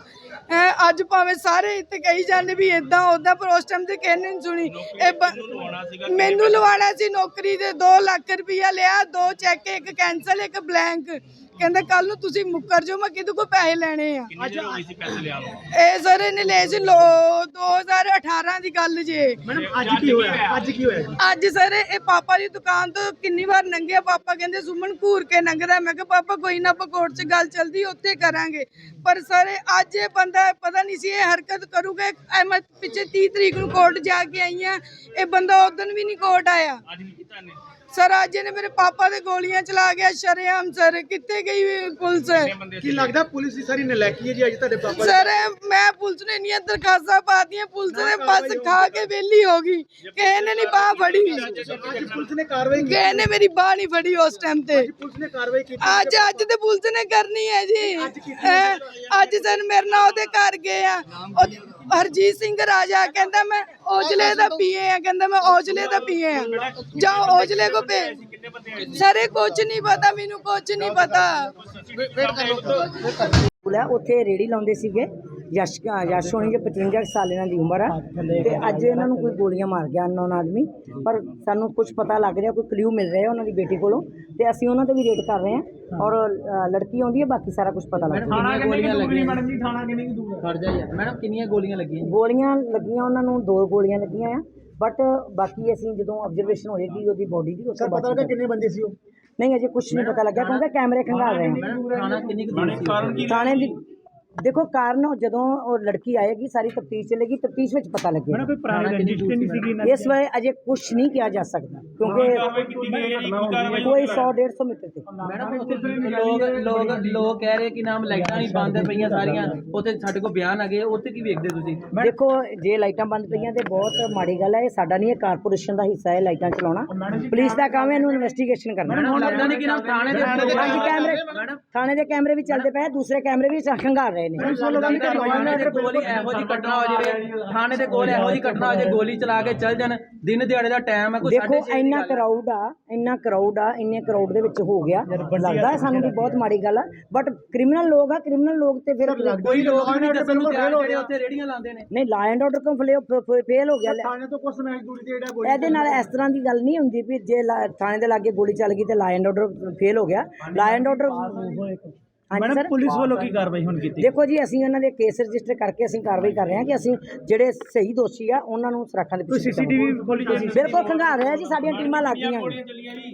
ਅੱਜ ਭਾਵੇਂ ਸਾਰੇ ਇੱਥੇ ਕਹੀ ਜਾਂਦੇ ਵੀ ਇਦਾਂ ਉਦਾਂ ਪਰ ਉਸ ਟਾਈਮ ਤੇ ਨੇ ਨਹੀਂ ਸੁਣੀ। ਇਹ ਬ- ਮੈਨੂੰ ਲਵਾਣਾ ਸੀ ਨੌਕਰੀ ਦੇ 2 ਲੱਖ ਰੁਪਇਆ ਲਿਆ ਦੋ ਚੈੱਕ ਇੱਕ ਕੈਂਸਲ ਇੱਕ ਬਲੈਂਕ ਕਹਿੰਦਾ ਕੱਲ ਨੂੰ ਤੁਸੀਂ ਮੁੱਕਰ ਜਾਓ ਮੈਂ ਕਿਹਦੇ ਕੋ ਪੈਸੇ ਲੈਣੇ ਆ? ਕਿੰਨੇ ਹੋ ਗਈ ਸੀ ਪੈਸੇ ਲਿਆ ਲਓ ਇਹ ਸਰ ਇਹਨੇ ਲਏ ਸੀ ਲੋ 2018 ਦੀ ਗੱਲ ਜੇ। ਮੈਡਮ ਅੱਜ ਕੀ ਹੋਇਆ? ਅੱਜ ਕੀ ਹੋਇਆ ਅੱਜ ਸਰ ਇਹ ਪਾਪਾ ਦੀ ਦੁਕਾਨ ਤੋਂ ਕਿੰਨੀ ਵਾਰ ਲੰਘਿਆ ਪਾਪਾ ਕਹਿੰਦੇ ਸੁਮਨ ਘੂਰ ਕੇ ਲੰਘਦਾ ਮੈਂ ਕਿਹਾ ਪਾਪਾ ਕੋਈ ਨਾ ਆਪਾਂ ਕੋਰਟ 'ਚ ਗੱਲ ਚੱਲਦੀ ਉੱਥੇ ਕਰਾਂਗੇ। ਪਰ ਸਰ ਅੱਜ ਇਹ ਬੰਦਾ ਪਤਾ ਨਹੀਂ ਸੀ ਇਹ ਹਰਕਤ ਕਰੂਗਾ। ਇਹ ਮੈਂ ਪਿੱਛੇ 30 ਤਰੀਕ ਨੂੰ ਕੋਰਟ ਜਾ ਕੇ ਆਈ ਆ। ਇਹ ਬੰਦਾ ਉਦੋਂ ਵੀ ਨਹੀਂ ਕੋਰਟ ਆਇਆ। ਅੱਜ ਨਹੀਂ ਕੀਤਾ ਨੇ ਸਰ ਅੱਜ ਇਹਨੇ ਮੇਰੇ ਪਾਪਾ ਦੇ ਗੋਲੀਆਂ ਚਲਾ ਗਿਆ ਸ਼ਰੇਆਮ ਸਰ ਕਿੱਥੇ ਗਈ ਪੁਲਿਸ? ਕੀ ਲੱਗਦਾ ਪੁਲਿਸ ਦੀ ਸਾਰੀ ਨਲਾਇਕੀ ਹੈ ਜੀ ਅੱਜ ਤੁਹਾਡੇ ਪਾਪਾ ਸਰ ਮੈਂ ਪੁਲਿਸ ਨੇ ਇੰਨੀਆਂ ਦਰਖਾਸਤਾਂ ਪਾਤੀਆਂ ਪੁਲਿਸ ਨੇ ਬਸ ਖਾ ਕੇ ਵਿਹਲੀ ਹੋ ਗਈ। ਕਿਸੇ ਨੇ ਨਹੀਂ ਬਾਹ ਫੜੀ। ਅੱਜ ਪੁਲਿਸ ਨੇ ਕਾਰਵਾਈ ਕਿਸੇ ਨੇ ਮੇਰੀ ਬਾਹ ਨਹੀਂ ਫੜੀ ਉਸ ਟਾਈਮ ਤੇ। ਪੁਲਿਸ ਨੇ ਕਾਰਵਾਈ ਕੀਤੀ। ਅੱਜ ਅੱਜ ਤੇ ਪੁਲਿਸ ਨੇ ਕਰਨੀ ਹੈ ਜੀ। ਅੱਜ ਸਰ ਮੇਰੇ ਨਾਲ ਉਹਦੇ ਘਰ ਗਏ ਆ। ਹਰਜੀਤ ਸਿੰਘ ਰਾਜਾ ਕਹਿੰਦਾ ਮੈਂ ਔਜਲੇ ਦਾ ਪੀਏ ਆ ਕਹਿੰਦਾ ਮੈਂ ਔਜਲੇ ਦਾ ਪੀਏ ਆ। ਜਾਓ ਔਜਲੇ ਕੋ ਪੇ ਸਾਰੇ ਕੁਝ ਨਹੀਂ ਪਤਾ ਮੈਨੂੰ ਕੁਝ ਨਹੀਂ ਪਤਾ। ਸਕੂਲ ਹੈ ਉੱਥੇ ਰੇੜੀ ਲਾਉਂਦੇ ਸੀਗੇ। ਯਸ਼ ਯਸ਼ ਹੋਣੀ ਜੇ 55 ਕੁ ਸਾਲ ਇਹਨਾਂ ਦੀ ਉਮਰ ਆ। ਤੇ ਅੱਜ ਇਹਨਾਂ ਨੂੰ ਕੋਈ ਗੋਲੀਆਂ ਮਾਰ ਗਿਆ ਅਨਨੋਨ ਆਦਮੀ। ਪਰ ਸਾਨੂੰ ਕੁਝ ਪਤਾ ਲੱਗ ਰਿਹਾ ਕੋਈ ਕਲਿਊ ਮਿਲ ਰਿਹਾ ਉਹਨਾਂ ਦੀ ਬੇਟੀ ਕੋਲੋਂ। ਤੇ ਅਸੀਂ ਉਹਨਾਂ ਤੇ ਵੀ ਰੇਡ ਕਰ ਰਹੇ ਹਾਂ। ਔਰ ਲੜਕੀ ਆਉਂਦੀ ਹੈ ਬਾਕੀ ਸਾਰਾ ਕੁਝ ਪਤਾ ਲੱਗ ਰਿਹਾ ਗੋਲੀਆਂ ਲੱਗੀਆਂ ਮੈਡਮ ਜੀ ਥਾਣਾ ਕਿੰਨੀ ਦੂਰ ਖੜ ਜਾ ਯਾਰ ਮੈਡਮ ਕਿੰਨੀਆਂ ਗੋਲੀਆਂ ਲੱਗੀਆਂ ਗੋਲੀਆਂ ਲੱਗੀਆਂ ਉਹਨਾਂ ਨੂੰ ਦੋ ਗੋਲੀਆਂ ਲੱਗੀਆਂ ਆ। ਬਟ ਬਾਕੀ ਅਸੀਂ ਜਦੋਂ ਆਬਜ਼ਰਵੇਸ਼ਨ ਹੋਏਗੀ ਉਹਦੀ ਬੋਡੀ ਦੀ ਉਸ ਤੋਂ ਬਾਅਦ ਕਿੰਨੇ ਬੰਦੇ ਸੀ ਉਹ? ਨਹੀਂ ਅਜੇ ਕੁਝ ਨਹੀਂ ਪਤਾ ਲੱਗਿਆ ਕਿਉਂਕਿ ਕੈਮਰੇ ਖੰਗਾਲ ਰਹੇ ਹਾਂ ਥਾਣਾ ਕਿੰਨੀ ਕਿ ਦੂਰ ਸੀ? ਥਾਣੇ ਦੀ ਦੇਖੋ ਕਾਰਨ ਉਹ ਜਦੋਂ ਉਹ ਲੜਕੀ ਆਏਗੀ ਸਾਰੀ ਤਫਤੀਸ਼ ਚੱਲੇਗੀ ਤਫਤੀਸ਼ ਵਿੱਚ ਪਤਾ ਲੱਗੇਗਾ। ਕੋਈ ਪੁਰਾਣੀ ਰੰਜਿਸ਼ ਤੇ ਨਹੀਂ ਸੀਗੀ ਇਸ ਵੇਲੇ ਅਜੇ ਕੁਝ ਨਹੀਂ ਕਿਹਾ ਜਾ ਸਕਦਾ ਕਿਉਂਕਿ ਕੋਈ 100 150 ਮੀਟਰ ਤੇ। ਮੈਡਮ ਲੋਕ ਲੋਕ ਲੋਕ ਕਹਿ ਰਹੇ ਕਿ ਨਾਮ ਲਾਈਟਾਂ ਨਹੀਂ ਬੰਦ ਪਈਆਂ ਸਾਰੀਆਂ ਉੱਥੇ ਸਾਡੇ ਕੋਲ ਬਿਆਨ ਆ ਗਏ ਉੱਥੇ ਕੀ ਵੇਖਦੇ ਤੁਸੀਂ? ਦੇਖੋ ਜੇ ਲਾਈਟਾਂ ਬੰਦ ਪਈਆਂ ਤੇ ਬਹੁਤ ਮਾੜੀ ਗੱਲ ਹੈ ਇਹ ਸਾਡਾ ਨਹੀਂ ਇਹ ਕਾਰਪੋਰੇਸ਼ਨ ਦਾ ਹਿੱਸਾ ਹੈ ਲਾਈਟਾਂ ਚਲਾਉਣਾ। ਪੁਲਿਸ ਦਾ ਕੰਮ ਹੈ ਇਹਨੂੰ ਇਨਵੈਸਟੀਗੇਸ਼ਨ ਕਰਨਾ। ਹੁਣ ਲੱਗਦਾ ਨਹੀਂ ਕਿ ਨਾਮ ਥਾਣੇ ਦੇ ਕੈਮਰੇ ਥਾਣੇ ਦੇ ਕੈਮਰੇ ਵੀ ਚੱਲਦੇ ਪਏ ਦੂਸਰੇ ਕੈਮਰੇ ਵੀ ਖੰਗਾਰ ਰਹੇ ਨੇ। ਥਾਣੇ ਦੇ ਕੋਲ ਹੀ ਇਹੋ ਜੀ ਘਟਨਾ ਹੋ ਜਾਵੇ ਥਾਣੇ ਦੇ ਕੋਲ ਇਹੋ ਜੀ ਘਟਨਾ ਹੋ ਜਾਵੇ ਗੋਲੀ ਚਲਾ ਕੇ ਚੱਲ ਜਾਣ ਦਿਨ ਦਿਹਾੜੇ ਦਾ ਟਾਈਮ ਹੈ ਕੋਈ ਦੇਖੋ ਇੰਨਾ ਕਰਾਊਡ ਆ ਇੰਨਾ ਕਰਾਊਡ ਆ ਇੰਨੇ ਕਰਾਊਡ ਦੇ ਵਿੱਚ ਹੋ ਗਿਆ। ਲੱਗਦਾ ਹੈ ਸਾਨੂੰ ਵੀ ਬਹੁਤ ਮਾੜੀ ਗੱਲ ਆ ਬਟ ਕ੍ਰਿਮੀਨਲ ਲੋਕ ਆ ਕ੍ਰਿਮੀਨਲ ਲੋਕ ਤੇ ਫਿਰ ਕੋਈ ਲੋਕ ਨਹੀਂ ਦੱਸਣ ਨੂੰ ਤਿਆਰ ਜਿਹੜੇ ਉੱਥੇ ਰੇੜੀਆਂ ਲਾਉਂਦੇ ਨੇ। ਨਹੀਂ ਲਾ ਐਂਡ ਆਰਡਰ ਕਿਉਂ ਫੇਲ ਹੋ ਗਿਆ ਥਾਣੇ ਤੋਂ ਕੁਝ ਮੈਚ ਦੂਰੀ ਤੇ ਜਿਹੜਾ ਇਹਦੇ ਨਾਲ ਇਸ ਤਰ੍ਹਾਂ ਦੀ ਗੱਲ ਨਹੀਂ ਹੁੰਦੀ ਵੀ ਜੇ ਥਾਣੇ ਦੇ ਲਾਗੇ ਗੋਲੀ ਚੱਲ ਗਈ ਤੇ ਲਾ ਐਂਡ ਆਰਡਰ ਫੇਲ ਹੋ ਗਿਆ। ਲਾ ਐਂਡ ਆਰਡਰ ਹਾਂਜੀ ਸਰ। ਪੁਲਿਸ ਵੱਲੋਂ ਕੀ ਕਾਰਵਾਈ ਹੁਣ ਕੀਤੀ? ਦੇਖੋ ਜੀ ਅਸੀਂ ਉਹਨਾਂ ਦੇ ਕੇਸ ਰਜਿਸਟਰ ਕਰਕੇ ਅਸੀਂ ਕਾਰਵਾਈ ਕਰ ਰਹੇ ਹਾਂ ਕਿ ਅਸੀਂ ਜਿਹੜੇ ਸਹੀ ਦੋਸ਼ੀ ਆ ਉਹਨਾਂ ਨੂੰ ਸੁਰੱਖਿਆ ਦੇ ਪਿੱਛੇ ਸੀਸੀਟੀਵੀ ਖੋਲੀ ਤੁਸੀਂ ਬਿਲਕੁਲ ਖੰਗਾਰ ਰਿਹਾ ਜੀ ਸਾਡੀਆਂ ਟੀਮਾਂ ਲੱਗ ਗਈਆਂ।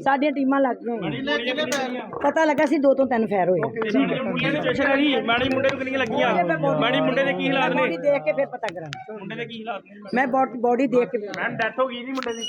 ਸਾਡੀਆਂ ਟੀਮਾਂ ਲੱਗ ਗਈਆਂ। ਪਤਾ ਲੱਗਾ ਸੀ ਦੋ ਤੋਂ ਤਿੰਨ ਫੈਰ ਹੋਏ ਮੁੰਡੇ ਮਾੜੀ ਨੂੰ ਕਿੰਨੀਆਂ ਲੱਗੀਆਂ? ਮਾੜੀ ਮੁੰਡੇ ਦੇ ਕੀ ਹਾਲਾਤ ਨੇ? ਬੋਡੀ ਦੇਖ ਕੇ ਫਿਰ ਪਤਾ ਕਰਾਂਗੇ। ਮੁੰਡੇ ਦੇ ਕੀ ਹਾਲਾਤ ਨੇ? ਮੈਂ ਬੋਡੀ ਦੇਖ ਕੇ ਮੈਮ ਡੈਥ ਹੋ ਗਈ ਜੀ ਮੁੰਡੇ ਦੀ।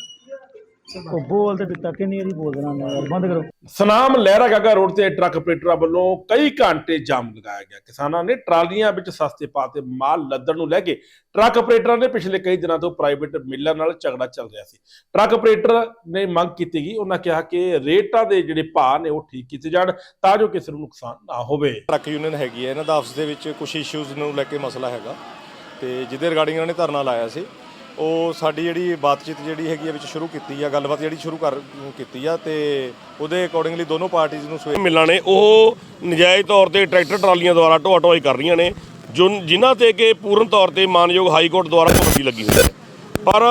ਉਹ ਬੋਲ ਤੇ ਦਿੱਤਾ ਕਿੰਨੀ ਵਾਰੀ ਬੋਲ ਦੇਣਾ ਮੈਂ ਯਾਰ ਬੰਦ ਕਰੋ। ਸਨਾਮ ਲਹਿਰਾ ਗਾਗਾ ਰੋਡ ਤੇ ਟਰੱਕ ਆਪਰੇਟਰਾਂ ਵੱਲੋਂ ਕਈ ਘੰਟੇ ਜਾਮ ਲਗਾਇਆ ਗਿਆ। ਕਿਸਾਨਾਂ ਨੇ ਟਰਾਲੀਆਂ ਵਿੱਚ ਸਸਤੇ ਭਾਅ ਤੇ ਮਾਲ ਲੱਦਣ ਨੂੰ ਲੈ ਕੇ ਟਰੱਕ ਆਪਰੇਟਰਾਂ ਨੇ ਪਿਛਲੇ ਕਈ ਦਿਨਾਂ ਤੋਂ ਪ੍ਰਾਈਵੇਟ ਮਿਲਰ ਨਾਲ ਝਗੜਾ ਚੱਲ ਰਿਹਾ ਸੀ। ਟਰੱਕ ਆਪਰੇਟਰ ਨੇ ਮੰਗ ਕੀਤੀ ਗਈ ਉਹਨਾਂ ਕਿਹਾ ਕਿ ਰੇਟਾਂ ਦੇ ਜਿਹੜੇ ਭਾਅ ਨੇ ਉਹ ਠੀਕ ਕੀਤੇ ਜਾਣ ਤਾਂ ਜੋ ਕਿਸੇ ਨੂੰ ਨੁਕਸਾਨ ਨਾ ਹੋਵੇ। ਟਰੱਕ ਯੂਨੀਅਨ ਹੈਗੀ ਹੈ ਇਹਨਾਂ ਦਾ ਆਪਸ ਦੇ ਵਿੱਚ ਕੁਝ ਇਸ਼ੂਜ਼ ਨੂੰ ਲੈ ਕੇ ਮਸਲਾ ਹੈਗਾ ਤੇ ਜਿਹਦੇ ਰਿਗਾਰਡਿੰਗ ਇਹਨਾਂ ਨੇ ਧਰਨਾ ਲਾਇਆ ਸੀ ਉਹ ਸਾਡੀ ਜਿਹੜੀ ਬਾਤਚੀਤ ਜਿਹੜੀ ਹੈਗੀ ਹੈ ਵਿੱਚ ਸ਼ੁਰੂ ਕੀਤੀ ਆ, ਗੱਲਬਾਤ ਜਿਹੜੀ ਸ਼ੁਰੂ ਕਰ, ਕੀਤੀ ਆ ਤੇ ਉਹਦੇ ਅਕੋਰਡਿੰਗਲੀ ਦੋਨੋਂ ਪਾਰਟੀਆਂ ਨੂੰ ਸਵੇਰੇ ਮਿਲਾਂ ਨੇ। ਉਹ ਨਜਾਇਜ਼ ਤੌਰ ਤੇ ਟਰੈਕਟਰ ਟਰਾਲੀਆਂ ਦੁਆਰਾ ਢੋਆ ਢੋਆਈ ਕਰ ਰਹੀਆਂ ਨੇ ਜੋ ਜਿਨ੍ਹਾਂ ਤੇ ਕਿ ਪੂਰਨ ਤੌਰ ਤੇ ਮਾਨਯੋਗ ਹਾਈ ਕੋਰਟ ਦੁਆਰਾ ਪਾਬੰਦੀ ਲੱਗੀ ਹੋਈ ਹੈ। ਪਰ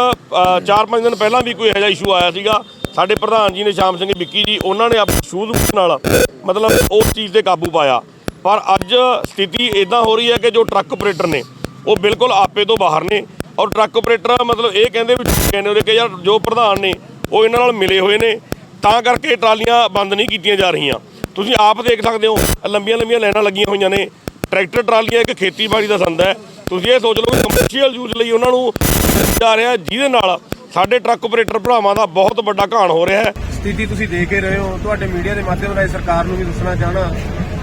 4-5 ਦਿਨ ਪਹਿਲਾਂ ਵੀ ਕੋਈ ਇਹੋ ਜਿਹਾ ਇਸ਼ੂ ਆਇਆ ਸੀਗਾ। ਸਾਡੇ ਪ੍ਰਧਾਨ ਜੀ ਨੇ ਸ਼ਾਮ ਸਿੰਘ ਵਿੱਕੀ ਜੀ, ਉਹਨਾਂ ਨੇ ਆਪਣੀ ਸੂਝ ਨਾਲ, ਮਤਲਬ ਉਸ ਚੀਜ਼ ਤੇ ਕਾਬੂ ਪਾਇਆ। ਪਰ ਅੱਜ ਸਥਿਤੀ ਇਦਾਂ ਹੋ ਰਹੀ ਹੈ ਕਿ ਜੋ ਟਰੱਕ ਆਪਰੇਟਰ ਨੇ, ਉਹ ਬਿਲਕੁਲ ਆਪੇ ਤੋਂ ਬਾਹਰ ਨੇ। ਔਰ ਟਰੱਕ ਆਪਰੇਟਰ ਮਤਲਬ ਇਹ ਕਹਿੰਦੇ ਵੀ ਕਹਿੰਦੇ ਉਹਦੇ ਕਿ ਯਾਰ ਜੋ ਪ੍ਰਧਾਨ ਨੇ ਉਹ ਇਹਨਾਂ ਨਾਲ ਮਿਲੇ ਹੋਏ ਨੇ, ਤਾਂ ਕਰਕੇ ਟਰਾਲੀਆਂ ਬੰਦ ਨਹੀਂ ਕੀਤੀਆਂ ਜਾ ਰਹੀਆਂ। ਤੁਸੀਂ ਆਪ ਦੇਖ ਸਕਦੇ ਹੋ ਲੰਬੀਆਂ ਲੰਬੀਆਂ ਲਾਈਨਾਂ ਲੱਗੀਆਂ ਹੋਈਆਂ ਨੇ। ਟਰੈਕਟਰ ਟਰਾਲੀਆਂ ਇੱਕ ਖੇਤੀਬਾੜੀ ਦਾ ਸੰਦ ਹੈ। ਤੁਸੀਂ ਇਹ ਸੋਚ ਲਓ ਕਿ ਕਮਰਸ਼ੀਅਲ ਯੂਜ਼ ਲਈ ਉਹਨਾਂ ਨੂੰ ਜਾ ਰਿਹਾ ਜਿਹਦੇ ਨਾਲ ਸਾਡੇ ਟਰੱਕ ਆਪਰੇਟਰ ਭਰਾਵਾਂ ਦਾ ਬਹੁਤ ਵੱਡਾ ਘਾਣ ਹੋ ਰਿਹਾ ਹੈ। ਸਥਿਤੀ ਤੁਸੀਂ ਦੇਖ ਕੇ ਰਹੇ ਹੋ। ਤੁਹਾਡੇ ਮੀਡੀਆ ਦੇ ਮਾਧਿਅਮ ਰਾਹੀਂ ਸਰਕਾਰ ਨੂੰ ਵੀ ਦੱਸਣਾ ਚਾਹਣਾ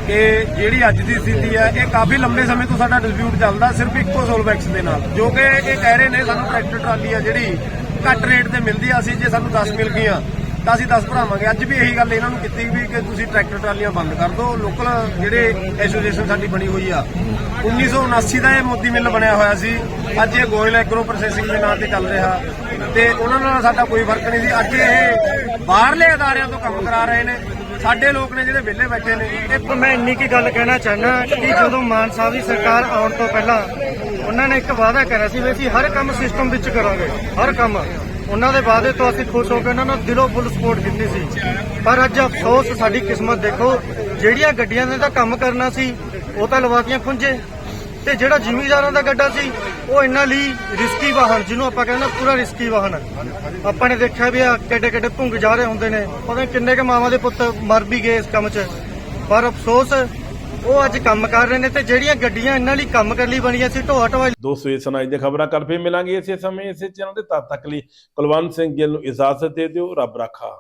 ਕਿ ਜਿਹੜੀ ਅੱਜ ਦੀ ਸਥਿਤੀ ਹੈ, ਇਹ ਕਾਫੀ ਲੰਬੇ ਸਮੇਂ ਤੋਂ ਸਾਡਾ ਡਿਸਪਿਊਟ ਚੱਲਦਾ, ਸਿਰਫ ਇੱਕੋ ਸੋਲਵੈਕਸ ਦੇ ਨਾਲ। ਜੋ ਕਿ ਇਹ ਕਹਿ ਰਹੇ ਨੇ, ਸਾਨੂੰ ਟਰੈਕਟਰ ਟਰਾਲੀ ਆ ਜਿਹੜੀ ਘੱਟ ਰੇਟ ਤੇ ਮਿਲਦੀ ਆ, ਅਸੀਂ ਜੇ ਸਾਨੂੰ 10 ਮਿਲ ਗਈਆਂ, ਤਾਂ ਅਸੀਂ 10 ਭਰਾਵਾਂਗੇ। ਅੱਜ ਵੀ ਇਹੀ ਗੱਲ ਇਹਨਾਂ ਨੂੰ ਕੀਤੀ ਵੀ ਕਿ ਤੁਸੀਂ ਟਰੈਕਟਰ ਟਰਾਲੀਆਂ ਬੰਦ ਕਰ ਦਿਓ। ਲੋਕਲ ਜਿਹੜੇ ਐਸੋਸੀਏਸ਼ਨ ਸਾਡੀ ਬਣੀ ਹੋਈ ਆ 1979 ਦਾ ਇਹ ਮੋਦੀ ਮਿੱਲ ਬਣਿਆ ਹੋਇਆ ਸੀ। ਅੱਜ ਇਹ ਗੋਇਲ ਐਗਰੋ ਪ੍ਰੋਸੈਸਿੰਗ ਦੇ ਨਾਂ ਤੇ ਚੱਲ ਰਿਹਾ। ਤੇ ਉਹਨਾਂ ਨਾਲ ਸਾਡਾ ਕੋਈ ਫ਼ਰਕ ਨਹੀਂ ਸੀ। ਅੱਜ ਇਹ ਬਾਹਰਲੇ ਅਦਾਰਿਆਂ ਤੋਂ ਕੰਮ ਕਰਾ ਰਹੇ ਨੇ। ਸਾਡੇ ਲੋਕ ਨੇ ਜਿਹੜੇ ਵਿਹਲੇ ਬੈਠੇ ਨੇ। ਇਹ ਮੈਂ ਇੰਨੀ ਕੀ ਗੱਲ ਕਹਿਣਾ ਚਾਹੁੰਦਾ ਕਿ ਜਦੋਂ ਮਾਨ ਸਾਹਿਬ ਦੀ ਸਰਕਾਰ ਆਉਣ ਤੋਂ ਪਹਿਲਾਂ ਉਹਨਾਂ ਨੇ ਇੱਕ ਵਾਅਦਾ ਕਰਿਆ ਸੀ ਵੀ ਅਸੀਂ ਹਰ ਕੰਮ ਸਿਸਟਮ ਵਿੱਚ ਕਰਾਂਗੇ, ਹਰ ਕੰਮ। ਉਹਨਾਂ ਦੇ ਵਾਅਦੇ ਤੋਂ ਅਸੀਂ ਖੁਸ਼ ਹੋ ਕੇ ਉਹਨਾਂ ਨੂੰ ਦਿਲੋਂ ਫੁੱਲ ਸਪੋਰਟ ਕੀਤੀ ਸੀ। ਪਰ ਅੱਜ ਅਫਸੋਸ ਸਾਡੀ ਕਿਸਮਤ ਦੇਖੋ, ਜਿਹੜੀਆਂ ਗੱਡੀਆਂ ਨੇ ਤਾਂ ਕੰਮ ਕਰਨਾ ਸੀ, ਉਹ ਤਾਂ ਲਵਾਤੀਆਂ ਖੁੰਝੇ। ਤੇ ਜਿਹੜਾ ਜ਼ਿਮੀਂਦਾਰਾਂ ਦਾ ਗੱਡਾ ਸੀ ਉਹ ਇਹਨਾਂ ਲਈ ਰਿਸਕੀ ਵਾਹਨ, ਜਿਹਨੂੰ ਆਪਾਂ ਕਹਿੰਦੇ ਪੂਰਾ ਰਿਸਕੀ ਵਾਹਨ ਹੈ। ਆਪਾਂ ਨੇ ਦੇਖਿਆ ਵੀ ਆ ਕਿੱਡੇ ਕਿੱਡੇ ਭੁੰਗ ਜਾ ਰਹੇ ਹੁੰਦੇ ਨੇ। ਪਤਾ ਕਿੰਨੇ ਕੇ ਮਾਵਾਂ ਦੇ ਪੁੱਤ ਮਰ ਵੀ ਗਏ ਇਸ ਕੰਮ 'ਚ। ਪਰ ਅਫਸੋਸ, ਉਹ ਅੱਜ ਕੰਮ ਕਰ ਰਹੇ ਨੇ ਤੇ ਜਿਹੜੀਆਂ ਗੱਡੀਆਂ ਇਹਨਾਂ ਲਈ ਕੰਮ ਕਰਨ ਲਈ ਬਣੀਆਂ ਸੀ, ਢੋਆ ਢੋਆ ਦੋਸਤੋ ਇਹ ਸੁਣਾਈ ਦੇ ਖਬਰਾਂ ਕੱਲ ਫੇਰ ਮਿਲਾਂਗੇ। ਇਸੇ ਸਮੇਂ, ਇਸੇ ਚੈਨਲ ਤੇ ਤਦ ਤੱਕ ਲਈ ਕੁਲਵੰਤ ਸਿੰਘ ਗਿੱਲ ਨੂੰ ਇਜਾਜ਼ਤ ਦੇ ਦਿਓ। ਰੱਬ ਰਾਖਾ।